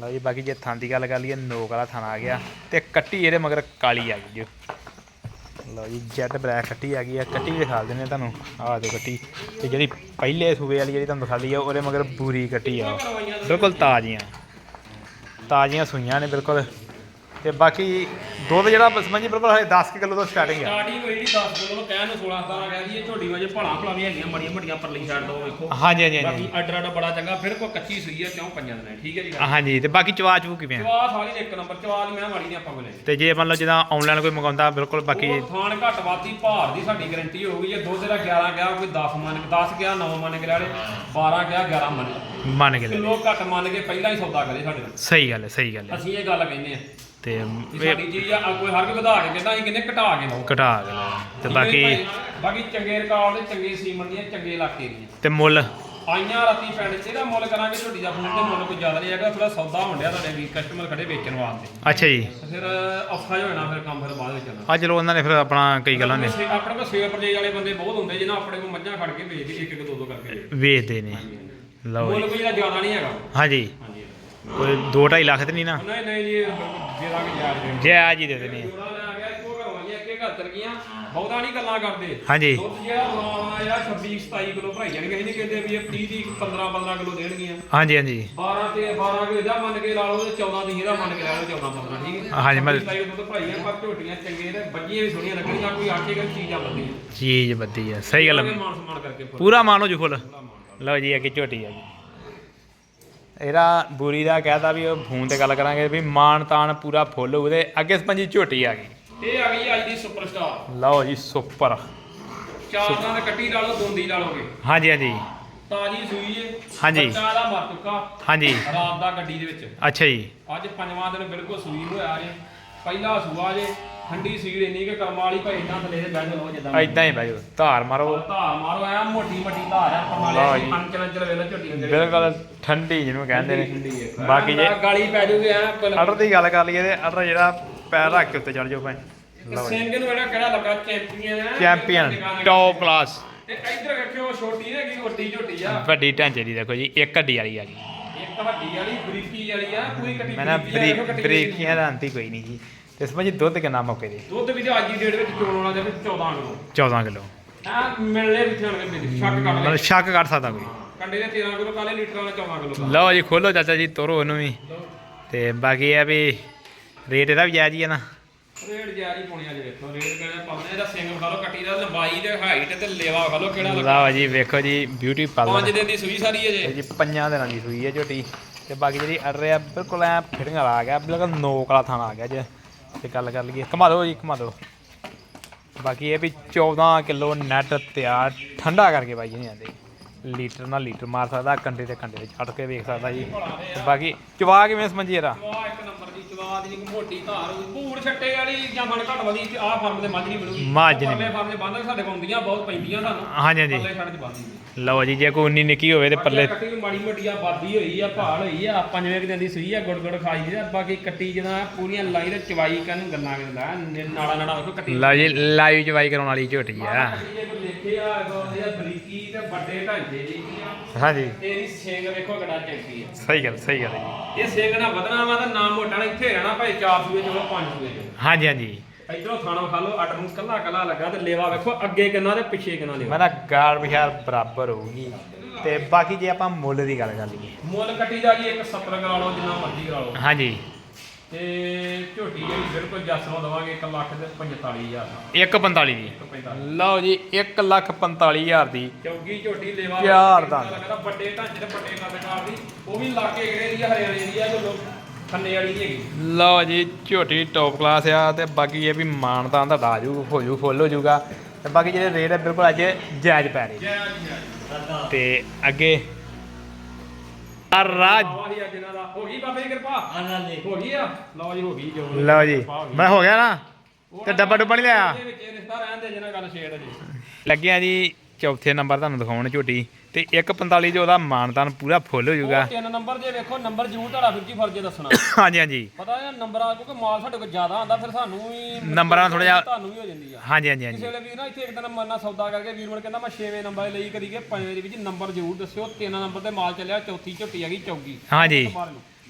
ਲਓ ਜੀ ਬਾਕੀ ਜੇ ਥਾਂ ਦੀ ਗੱਲ ਕਰ ਲਈਏ ਨੋਕ ਵਾਲਾ ਥਾਣਾ ਆ ਗਿਆ ਤੇ ਕੱਟੀ ਇਹਦੇ ਮਗਰ ਕਾਲੀ ਆ ਗਈ ਜੋ। ਲਓ ਜੀ, ਜੈਟ ਬਲੈਕ ਕੱਟੀ ਆ ਗਈ ਆ, ਕੱਟੀ ਵੀ ਦਿਖਾ ਦਿੰਦੇ ਆ ਤੁਹਾਨੂੰ। ਆਹ ਦੇਖੋ ਕੱਟੀ। ਤੇ ਜਿਹੜੀ ਪਹਿਲੇ ਸੂਬੇ ਵਾਲੀ ਜਿਹੜੀ ਤੁਹਾਨੂੰ ਦਿਖਾ ਆ, ਉਹਦੇ ਮਗਰ ਬੂਰੀ ਕੱਟੀ ਆ। ਉਹ। ਬਿਲਕੁਲ ਤਾਜ਼ੀਆਂ। ਤਾਜ਼ੀਆਂ ਸੂਈਆਂ ਨੇ, ਬਿਲਕੁਲ। ਤੇ ਬਾਕੀ ਦੁੱਧ ਜਿਹੜਾ ਬਸਮੰਜੀ ਬਿਲਕੁਲ ਹਲੇ 10 ਕੁ ਕਿਲੋ ਤੋਂ ਸਟਾਰਟਿੰਗ ਆ। ਸਟਾਰਟਿੰਗ ਹੋਈ ਜੀ 10 ਕਿਲੋ ਕਹਿਣ ਨੂੰ 16 17 ਕਹਿ ਦਈਏ ਝੋਟੀ ਵਜੇ ਭਲਾ ਭਲਾ ਵੀ ਹੈਗੀਆਂ ਮੜੀਆਂ ਮੜੀਆਂ ਪਰਲੀ ਛੱਡ ਦੋ ਵੇਖੋ। ਹਾਂਜੀ ਹਾਂਜੀ ਬਾਕੀ ਆਰਡਰ ਆਡਾ ਬੜਾ ਚੰਗਾ ਫਿਰ ਕੋ ਕੱਚੀ ਸੂਈ ਆ ਕਿਉਂ ਪੰਜਾਂ ਦਿਨਾਂ ਦੀ, ਠੀਕ ਹੈ ਜੀ ਗੱਲ? ਹਾਂਜੀ ਤੇ ਬਾਕੀ ਚਵਾ ਚੂ ਕਿਵੇਂ ਆ? ਚਵਾ ਸਾਰੀ ਦੇ ਇੱਕ ਨੰਬਰ ਚਵਾ ਦੀ ਮੈਂ ਮਾੜੀ ਨਹੀਂ ਆਪਾਂ ਕੋਲੇ ਤੇ ਜੇ ਮੰਨ ਲਓ ਜਿੱਦਾਂ ਆਨਲਾਈਨ ਕੋਈ ਮੰਗਾਉਂਦਾ ਬਿਲਕੁਲ ਬਾਕੀ ਥਾਣ ਘੱਟ ਵਾਦੀ ਭਾਰ ਦੀ ਸਾਡੀ ਗਾਰੰਟੀ ਹੋਊਗੀ ਜੇ ਦੁੱਧ ਦਾ 11 ਗਿਆ ਕੋਈ 10 ਮੰਨ 10 ਗਿਆ 9 ਮੰਨ 12 ਗਿਆ 11 ਮੰਨ ਮੰਨ ਕੇ ਲੈ ਕਿਲੋ ਘੱਟ ਮੰਨ ਕੇ ਪਹਿਲਾਂ ਹੀ ਸੌਦਾ ਕਰੇ ਸਾਡੇ ਨਾਲ। ਸਹੀ ਗੱਲ ਹੈ ਸਹੀ ਗੱਲ ਹੈ। ਅਸੀਂ ਇਹ ਗੱਲ ਕਹਿੰਦੇ ਆ ਤੇ ਸਾਡੀ ਚੀਜ਼ ਆ ਕੋਈ ਹਰ ਕੋਈ ਵਧਾ ਕੇ ਕਹਿੰਦਾ ਅਸੀਂ ਕਹਿੰਦੇ ਘਟਾ ਕੇ ਲਓ ਘਟਾ ਕੇ ਲੈ ਤੇ ਠੀਕ ਹੈ ਜੀ ਬਾਕੀ ਭਾਈ? ਬਾਕੀ ਚੰਗੇ ਰਿਕਾਰਡ ਤੇ ਚੰਗੇ ਸੀਮਨ ਦੀਆਂ ਚੰਗੇ ਇਲਾਕੇ ਦੀਆਂ। ਤੇ ਮੁੱਲ? ਆਈਆਂ ਰਾਤੀ ਪਿੰਡ 'ਚ ਇਹਦਾ ਮੁੱਲ ਕਰਾਂਗੇ ਝੋਟੀ ਦਾ ਫੋਨ ਤੇ ਮੁੱਲ ਕੋਈ ਜ਼ਿਆਦਾ ਨਹੀਂ ਹੈਗਾ ਥੋੜਾ ਸੌਦਾ ਹੋਣ ਡਿਆ ਤੁਹਾਡੇ ਵੀ ਕਸਟਮਰ ਖੜੇ ਵੇਚਣ ਵਾਸਤੇ। ਅੱਛਾ ਜੀ। ਤੇ ਫਿਰ ਔਖਾ ਜਿਹਾ ਹੋਣਾ ਫਿਰ ਕੰਮ ਫਿਰ ਬਾਅਦ ਵਿੱਚ ਚੱਲਣਾ ਆ ਚਲੋ ਉਹਨਾਂ ਨੇ ਫਿਰ ਆਪਣਾ ਕਈ ਗੱਲਾਂ ਨੇ। ਆਪਣੇ ਆਪਣੇ ਕੋਲ ਸੇਵਾ ਪਰਜੇਜ ਵਾਲੇ ਬੰਦੇ ਬਹੁਤ ਹੁੰਦੇ ਜਿਹਨਾਂ ਆਪਣੇ ਕੋਲ ਮੱਝਾਂ ਖੜ ਕੇ ਵੇਚਦੇ ਇੱਕ ਇੱਕ ਦੋ ਦੋ ਕਰਕੇ ਵੇਚਦੇ। ਨੇ। ਲਓ ਮੁੱਲ ਜੀ। ਕੋਈ ਜਿਹੜਾ ਜ਼ਿਆਦਾ ਨਹੀਂ ਹੈਗਾ। ਹਾਂਜੀ। ਕੋਈ 2.5 ਲੱਖ ਤੇ ਨਹੀਂ ਨਾ? ਨਹੀਂ ਨਹੀਂ ਜੀ ਜਿਹੜਾ ਕਿ ਯਾਰ ਦੇ ਜੈ ਆ ਜੀ ਦੇ ਦੇਣੀ ਗਈਆਂ। ਬਹੁਤਾ ਨਹੀਂ ਗੱਲਾਂ ਕਰਦੇ। ਹਾਂਜੀ। ਦੁੱਧ ਜਿਹੜਾ ਬਣਾਉਣਾ ਯਾਰ 26 27 ਕਿਲੋ ਭਰਾਈ ਜਾਣਗੇ। ਅਸੀਂ ਨਹੀਂ ਕਹਿੰਦੇ ਵੀ ਇਹ 30 ਦੀ 15 15 ਕਿਲੋ ਦੇਣਗੀਆਂ। ਹਾਂਜੀ ਹਾਂਜੀ। 12 ਤੇ 12 ਕਿਲੋ ਇਹਦਾ ਮੰਨ ਕੇ ਲਾ ਲਓ ਤੇ 14 ਦੀ ਇਹਦਾ ਮੰਨ ਕੇ ਲਾ ਲਓ 14 15 ਠੀਕ ਹੈ? ਹਾਂਜੀ, ਮੈਂ- ਮੈਂ ਦੁੱਧ ਭਰਾਈਆਂ ਪਰ ਝੋਟੀਆਂ ਚੰਗੇ ਨੇ ਬੱਜੀਆਂ ਵੀ ਸੋਹਣੀਆਂ ਲੱਗਣੀਆਂ ਕੋਈ ਆਖੇਗਾ ਚੀਜ਼ਾਂ ਬੱਦੀ ਆ ਸਹੀ ਗੱਲ। ਹੈ। ਮਾਨ ਸਨਮਾਨ ਕਰਕੇ ਫੁੱਲ ਪੂਰਾ ਮਾਨੋ ਜੀ ਫੁੱਲ। ਲਓ ਜੀ ਅੱਗੇ ਝੋਟੀ ਆ ਜੀ ਇਹਦਾ ਬੂਰੀ ਦਾ ਕਹਿਦਾ ਵੀ ਉਹ ਫੋਨ ਤੇ ਗੱਲ ਕਰਾਂਗੇ ਵੀ ਮਾਨ ਤਾਨ ਪੂਰਾ ਫੁੱਲ ਉਹਦੇ ਅੱਗੇ ਸਪੰਜੀ ਝੋਟੀ ਆ ਗਈ। ਇਹ ਆ ਗਈ ਅੱਜ ਦੀ ਸੁਪਰਸਟਾਰ। ਲਓ ਜੀ ਸੁਪਰ। ਚਾਰ ਨਾਲ ਕੱਟੀ ਲਾ ਲਓ ਦੋਂਦੀ ਲਾ ਲੋਗੇ ਹਾਂਜੀ ਹਾਂਜੀ। ਤਾਜੀ ਸੂਈ ਏ ਹਾਂਜੀ। ਬੱਚਾ ਦਾ ਮਰ ਚੁੱਕਾ। ਹਾਂਜੀ। ਰਾਤ ਦਾ ਗੱਡੀ ਦੇ ਵਿੱਚ। ਅੱਛਾ ਜੀ। ਅੱਜ ਪੰਜਵਾਂ ਦਿਨ ਬਿਲਕੁਲ ਸੂਈ ਹੋਇਆ ਜੇ। ਪਹਿਲਾ ਸੂਆ ਜੇ। ਠੰਡੀ ਸੀੜ ਇੰਨੀ ਕਿ ਕਰਮ ਵਾਲੀ ਭਾਈ ਇਦਾਂ ਥੱਲੇ ਦੇ ਬੈਠ ਲਓ ਜਿੱਦਾਂ ਐਦਾਂ ਹੀ ਬਾਜੋ ਧਾਰ ਮਾਰੋ। ਧਾਰ ਮਾਰੋ ਐ ਮੋਟੀ ਮੋਟੀ ਧਾਰ ਆ ਲਓ ਪਰਮਾਲੇ ਜੀ। ਅੰਚਲ ਅੰਚਲ ਵੇਲੇ ਝੋਟੀ ਹੁੰਦੀ ਬਿਲਕੁਲ ਠੰਡੀ ਜਿਹਨੂੰ ਕਹਿੰਦੇ ਨੇ। ਬਾਕੀ ਜੇ ਗਾਲੀ ਪੈ ਜੂਗੀ ਐ ਅੜਰ ਦੀ ਗੱਲ ਕਰ ਲਈਏ ਤੇ ਅੜਰ ਜਿਹੜਾ ਪੈਰ ਰੱਖ ਕੇ ਉੱਤੇ ਚੜ ਜਾਓ ਭਾਈ। ਲਓ ਜੀ ਸਿੰਘ ਨੂੰ ਇਹਦਾ ਕਿਹੜਾ ਲੱਗਾ ਚੈਂਪੀਅਨ ਹੈ। ਚੈਂਪੀਅਨ ਟੌਪ ਕਲਾਸ ਤੇ ਇੱਧਰ ਵੇਖਿਓ ਛੋਟੀ ਨੇ ਕੀ ਵੱਡੀ ਝੋਟੀ ਆ। ਵੱਡੀ ਢਾਂਚੇ ਦੀ ਦੇਖੋ ਜੀ ਇੱਕ ਹੱਡੀ ਵਾਲੀ ਆ ਗਈ ਇੱਕ ਵੱਡੀ ਵਾਲੀ ਬਰੀਕੀ ਵਾਲੀ ਆ ਪੂਰੀ ਕੱਟੀ ਮੈਂ ਨਾ ਬਰੀਕੀ ਬਰੀਕੀਆਂ ਦਾ ਅੰਤ ਹੀ ਕੋਈ ਨਹੀਂ ਜੀ। ਤੇ ਸਮਝੀ ਦੁੱਧ ਕਿੰਨਾ ਮੌਕੇ ਦੇ ਦੁੱਧ ਵੀ ਤੇ ਅੱਜ ਦੀ ਡੇਟ ਵਿੱਚ ਚੋਣ ਵਾਲਾ ਦੇ ਵਿੱਚ 14 ਕਿਲੋ। 14 ਕਿਲੋ। ਆ ਮਿਲਣੇ ਵਿੱਚ ਹਣ ਕੇ ਸ਼ੱਕ ਕਰ ਮਤਲਬ ਲੈ ਸ਼ੱਕ ਕਰ ਸਕਦਾ ਕੋਈ। ਕੰਡੇ ਦੇ 13 ਕਿਲੋ ਕਾਲੇ ਲੀਟਰ ਵਾਲਾ 14 ਕਿਲੋ ਲਓ ਜੀ ਖੋਲੋ ਚਾਚਾ ਜੀ ਤੋਰੋ ਉਹਨੂੰ ਵੀ। ਤੇ ਬਾਕੀ ਇਹ ਆ ਵੀ ਰੇਟ ਇਹਦਾ ਵੀ ਜਾਇਜ਼ ਹੀ ਹੈ ਨਾ। ਰੇਟ ਜਾਰੀ ਪਾਉਣੀ ਅੱਜ ਵੇਖੋ ਰੇਟ ਕਿਹੜਾ ਪਾਉਣੇ ਇਹਦਾ ਸਿੰਗਲ ਖਾ ਲਓ ਕੱਟੀ ਦਾ ਲੰਬਾਈ ਤੇ ਹਾਈਟ ਤੇ ਲੇਵਾ ਖਾ ਲਓ ਕਿਹੜਾ ਲੱਗਾ ਲਓ ਜੀ ਵੇਖੋ ਜੀ ਬਿਊਟੀ ਪੰਜ ਪਾਰਲਰ ਦਿਨ ਦੀ ਸੂਈ ਸਾਰੀ ਹੈ ਜੇ। ਜੀ ਪੰਜਾਂ ਦਿਨਾਂ ਦੀ ਸੂਈ ਹੈ ਝੋਟੀ। ਤੇ ਬਾਕੀ ਜਿਹੜੀ ਅੜ ਆ ਬਿਲਕੁਲ ਐ ਫਿਟਿੰਗ ਵਾਲਾ ਆ ਗਿਆ ਬਿਲਕੁਲ ਨੋਕ ਵਾਲਾ ਥਾਣਾ ਆ ਗਿਆ ਜੇ। ਤੇ ਗੱਲ ਕਰ ਲਈਏ। ਘੁਮਾ ਦਿਓ ਜੀ, ਘੁਮਾ ਦਿਓ। ਬਾਕੀ ਇਹ ਵੀ 14 ਕਿਲੋ ਨੈਟ ਤਿਆਰ, ਠੰਡਾ ਕਰਕੇ ਬਾਈ ਜੀ ਆਂਦੇ ਲੀਟਰ ਨਾਲ ਲੀਟਰ ਮਾਰ ਸਕਦਾ, ਕੰਡੇ ਤੇ ਕੰਡੇ ਤੇ ਛੱਡ ਕੇ ਵੇਖ ਸਕਦਾ ਜੀ। ਤੇ ਬਾਕੀ ਚਵਾ ਕਿਵੇਂ ਸਮਝੀ ਇਹਦਾ ਚਵਾ ਇੱਕ ਨੰਬਰ ਦੀ ਚਵਾ ਦੀ ਨੀ ਮੋਟੀ ਧਾਰ ਹੋਊ। ਭੂਰ ਛੱਟੇ ਵਾਲੀ ਜਾਂ ਬਣ ਘੱਟ ਵਧੀ ਤੇ ਆਹ ਫਾਰਮ ਦੇ ਮੱਝ ਨਹੀਂ ਮਿਲੂਗੀ। ਮੱਝ ਨੀ ਪਰਲੇ ਫਾਰਮ ਦੇ ਬੰਦ ਸਾਡੇ ਕੋਲ ਹੁੰਦੀਆਂ ਬਹੁਤ ਪੈਂਦੀਆਂ ਸਾਨੂੰ। ਹਾਂਜੀ ਹਾਂਜੀ। ਪਰਲੇ ਸਾਡੇ ਚ ਬੰਦੀ ਲਓ ਜੀ ਜੇ ਕੋਈ ਉਨੀ ਨਿੱਕੀ ਹੋਵੇ ਤੇ ਪੱਲੇ ਕੱਟੀ ਵੀ ਮਾੜੀ ਮੋਟੀ ਆ ਬਾਦੀ ਹੋਈ ਆ ਭਾਲ ਹੋਈ ਆ ਪੰਜਵੇਂ ਕੁ ਦਿਨ ਦੀ ਸੂਈ ਆ ਗੁੜ ਗੁੜ ਖਾਈ ਦੀ ਆ ਬਾਕੀ ਕੱਟੀ ਜਦੋਂ ਪੂਰੀਆਂ ਲਾਈ ਤੇ ਚਵਾਈ ਕਰਨ ਗੱਲਾਂ ਕਰਦਾ ਨਾੜਾ ਨਾੜਾ ਵੇਖੋ ਕੱਟੀ। ਲਓ ਜੀ ਲਾਈਵ ਚਵਾਈ ਕਰਾਉਣ ਵਾਲੀ ਝੋਟੀ ਆ। ਕੱਟੀ ਜੇ ਕੋਈ ਦੇਖੇ ਆ ਇਹ ਬਰੀਕੀ ਤੇ ਵੱਡੇ ਢਾਂਚੇ ਦੀ। ਆ ਹਾਂਜੀ। ਤੇਰੀ ਸਿੰਘ ਵੇਖੋ ਕਿੱਡਾ ਚੰਗੀ ਆ। ਸਹੀ ਗੱਲ ਸਹੀ ਗੱਲ ਹੈ ਜੀ। ਇਹ ਸਿੰਘ ਨਾ ਵਧਣਾ ਵਾ ਤਾਂ ਨਾ ਮੋਟਾ ਨਾ ਇੱਥੇ ਰਹਿਣਾ ਭਾਈ ਚਾਰ ਸੂਏ ਚੋਂ ਪੰਜ ਸੂਏ ਚੋਂ। ਹਾਂਜੀ ਹਾਂਜੀ। ਇਧਰੋਂ ਖਾਣਾ ਖਾ ਲਓ ਅੱਡ ਨੂੰ ਕੱਲਾ ਕੱਲਾ ਲੱਗਾ ਤੇ ਲੇਵਾ ਵੇਖੋ ਅੱਗੇ ਕਿੰਨਾ ਤੇ ਪਿੱਛੇ ਕਿੰਨਾ ਲੇਵਾ। ਮੈਂ ਨਾ ਗਾਲ ਵਿਹਾਰ ਬਰਾਬਰ ਹੋਊਗੀ। ਤੇ ਬਾਕੀ ਜੇ ਆਪਾਂ ਮੁੱਲ ਦੀ ਗੱਲ ਕਰ ਲਈਏ। ਮੁੱਲ ਕੱਟੀ ਦਾ ਜੀ ਇੱਕ 70 ਕਰਾ ਲਓ ਜਿੰਨਾ ਮਰਜ਼ੀ ਕਰਾ ਲਓ। ਹਾਂਜੀ। ਤੇ ਝੋਟੀ ਜਿਹੜੀ ਬਿਲਕੁਲ ਜੱਸਵਾ ਦਵਾਂਗੇ 1 ਲੱਖ ਤੇ 45000 145 ਦੀ। 145 ਲਓ ਜੀ 1 ਲੱਖ 45000 ਦੀ। ਚੌਗੀ ਝੋਟੀ ਲੇਵਾ ਪਿਆਰ ਦਾ। ਲੱਗਦਾ ਵੱਡੇ ਢਾਂਚੇ ਤੇ ਵੱਡੇ ਕੱਦਕਾਰ ਦੀ ਉਹ ਵੀ ਲਾਗੇ ਕਿਹੜੇ ਦੀ ਹਰਿਆਣੇ ਦੀ ਆ ਜੋ ਖੰਨੇ ਵਾਲੀ ਨਹੀਂ ਹੈਗੀ। ਲਓ ਜੀ ਝੋਟੀ ਟੌਪ ਕਲਾਸ ਆ ਤੇ ਬਾਕੀ ਇਹ ਵੀ ਮਾਨਤਾਨ ਦਾ ਦਾਜੂ ਹੋ ਜੂ ਫੁੱਲ ਹੋ ਜੂਗਾ। ਤੇ ਬਾਕੀ ਜਿਹੜੇ ਰੇਟ ਹੈ ਬਿਲਕੁਲ ਅੱਜ ਜਾਇਜ਼ ਪੈ ਰਹੇ। ਤੇ ਅੱਗੇ ਆ ਰਾਜ। ਆਵਾ ਹੀ ਅੱਜ ਇਹਨਾਂ ਦਾ ਹੋ ਗਈ ਬਾਬੇ ਦੀ ਕਿਰਪਾ ਹੋ ਗਈ ਆ ਲਓ ਜੀ ਹੋ ਗਈ ਜੋ ਲਓ ਜੀ ਮੈਂ ਹੋ ਗਿਆ ਨਾ ਤੇ ਡੱਬਾ ਡੁੱਬਾ ਨਹੀਂ ਲਿਆ। ਇਹਦੇ ਵਿੱਚ ਇਹ ਰਿਸ਼ਤਾ ਰਹਿਣ ਦੇ ਜਿਹਨਾਂ ਗੱਲ ਛੇੜ ਜੀ। ਲੱਗਿਆ ਜੀ ਚੌਥੇ ਨੰਬਰ ਤੁਹਾਨੂੰ ਦਿਖਾਉਣ ਝੋਟੀ ਤੇ 145 ਜੋ ਉਹਦਾ ਮਾਨਤਾਨ ਪੂਰਾ ਫੁੱਲ ਹੋ ਜੂਗਾ ਉਹ ਤਿੰਨ ਨੰਬਰ ਜੇ ਵੇਖੋ ਨੰਬਰ ਜ਼ਰੂਰ ਤੁਹਾਡਾ ਫਿਰ ਜੀ ਫਰਜ਼ ਦੱਸਣਾ। ਹਾਂਜੀ ਹਾਂਜੀ। ਪਤਾ ਹੈ ਨੰਬਰਾਂ ਕਿਉਂਕਿ ਮਾਲ ਸਾਡੇ ਕੋਲ ਜ਼ਿਆਦਾ ਆਉਂਦਾ ਫਿਰ ਸਾਨੂੰ ਵੀ ਨੰਬਰਾਂ ਥੋੜ੍ਹਾ ਜਿਹਾ- ਤੁਹਾਨੂੰ ਵੀ ਹੋ ਜਾਂਦੀ ਆ। ਹਾਂਜੀ ਹਾਂਜੀ ਹਾਂਜੀ। ਕਿਸੇ ਵੇਲੇ ਵੀਰ ਨਾ ਇੱਥੇ ਇੱਕ ਦਿਨ ਮਰਨਾ ਸੌਦਾ ਕਰਕੇ ਵੀਰ ਮਨ ਕਹਿੰਦਾ ਮੈਂ 6ਵੇਂ ਨੰਬਰ ਲਈ ਕਰੀਏ ਪੰਜਵੇਂ ਦੇ ਵਿੱਚ ਨੰਬਰ ਜ਼ਰੂਰ ਦੱਸਿਓ। ਤਿੰਨ ਨੰਬਰ ਤੇ ਮਾਲ ਚੱਲਿਆ ਚੌਥੀ ਝੋਟੀ ਹੈਗੀ ਚੌਗੀ। ਹਾਂਜੀ।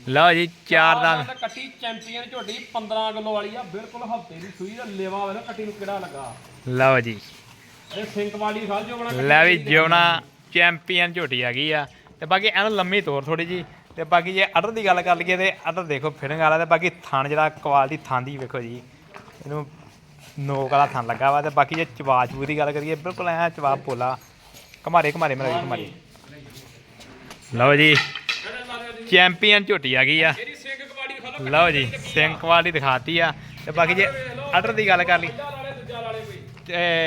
ਲਓ ਜੀ ਚਾਰ ਦਾ ਕੱਟੀ ਚੈਂਪੀਅਨ ਝੋਟੀ 15 ਕਿਲੋ ਵਾਲੀ ਆ ਬਿਲਕੁਲ ਹਫ਼ਤੇ ਦੀ ਸੂਈ ਦਾ ਲੇਵਾ ਵੇਲੇ ਕੱਟੀ ਨੂੰ ਕਿਹੜਾ ਲੱਗਾ? ਲਓ ਜੀ। ਇਹ ਸਿੰਕ ਵਾਲੀ ਖਾਲ ਜੋ ਬਣਾ ਲੈ ਵੀ ਜਿਉਣਾ ਚੈਂਪੀਅਨ ਝੋਟੀ ਹੈਗੀ ਆ। ਤੇ ਬਾਕੀ ਇਹਨੂੰ ਲੰਮੀ ਤੋਰ ਥੋੜੀ ਜੀ ਤੇ ਬਾਕੀ ਜੇ ਅਡਰ ਦੀ ਗੱਲ ਕਰ ਲਈਏ ਤੇ ਅਡਰ ਦੇਖੋ ਫਿਟਿੰਗ ਵਾਲਾ ਤੇ ਬਾਕੀ ਥਣ ਜਿਹੜਾ ਕੁਆਲਿਟੀ ਥਣ ਦੀ ਵੇਖੋ ਜੀ। ਇਹਨੂੰ ਨੋਕ ਵਾਲਾ ਥਣ ਲੱਗਾ ਵਾ ਤੇ ਬਾਕੀ ਜੇ ਚਵਾ ਚੂ ਦੀ ਗੱਲ ਕਰੀਏ, ਬਿਲਕੁਲ ਐ ਚਵਾ ਪੋਲਾ। ਕਮਾਰੇ ਕਮਾਰੇ ਮੇਰਾ ਕਮਾਰੇ ਲਓ ਜੀ, ਚੈਂਪੀਅਨ ਝੋਟੀ ਆ ਗਈ ਆ। ਲਓ ਜੀ ਸਿੰਘ ਕੁਆਲਿਟੀ ਦਿਖਾਤੀ ਆ। ਤੇ ਬਾਕੀ ਜੇ ਅਡਰ ਦੀ ਗੱਲ ਕਰ ਲਈ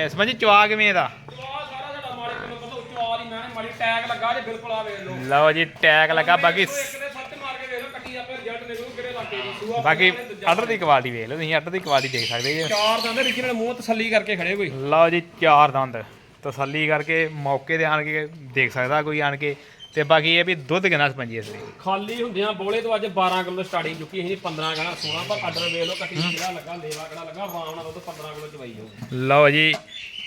ਸਮਝ ਵਾਲੇ ਚਵਾ ਕਿਵੇਂ ਇਹਦਾ ਚਵਾ ਸਾਰਾ ਸਾਡਾ ਮਾੜੀ ਕੋਲ ਪਤਾ ਚਵਾ ਦੀ ਮੈਂ ਮਾੜੀ ਟੈਗ ਲੱਗਾ ਜੇ ਬਿਲਕੁਲ ਆ ਵੇਖ ਲਓ। ਲਓ ਜੀ ਟੈਗ ਲੱਗਾ। ਬਾਕੀ ਦੇ। ਦੀ ਬਾਕੀ ਅਡਰ ਦੀ ਕੁਆਲਿਟੀ ਵੇਖ ਲਓ ਤੁਸੀਂ ਅਡਰ ਦੀ ਕੁਆਲਿਟੀ ਦੇਖ ਸਕਦੇ ਜੀ। ਚਾਰ ਦੰਦ ਰਿਜਨਲ ਮੂੰਹ ਤਸੱਲੀ ਕਰਕੇ ਖੜੇ ਕੋਈ। ਲਓ ਜੀ ਚਾਰ ਦੰਦ। ਤਸੱਲੀ ਕਰਕੇ ਮੌਕੇ ਤੇ ਆਣ ਕੇ ਦੇਖ ਸਕਦਾ ਕੋਈ ਆਣ ਕੇ। ਤੇ ਬਾਕੀ ਇਹ ਵੀ ਦੁੱਧ ਕਿੰਨਾ ਸਪੰਜੀ ਇਸ ਲਈ? ਖਾਲੀ ਹੁੰਦਿਆਂ ਬੋਲੇ ਤੋਂ ਅੱਜ 12 ਕਿਲੋ ਸਟਾਰਟਿੰਗ ਚੁੱਕੀ ਅਸੀਂ 15 ਕਹਿਣਾ ਸੋਨਾ ਪਰ ਆਰਡਰ ਵੇਖ ਲਓ ਕੱਟੀ ਜਿਹੜਾ ਲੱਗਾ ਲੇਵਾ ਕਿਹੜਾ ਲੱਗਾ ਆਰਾਮ ਨਾਲ ਦੁੱਧ 15 ਕਿਲੋ ਚਵਾਈ ਜਾਓ ਲਓ ਜੀ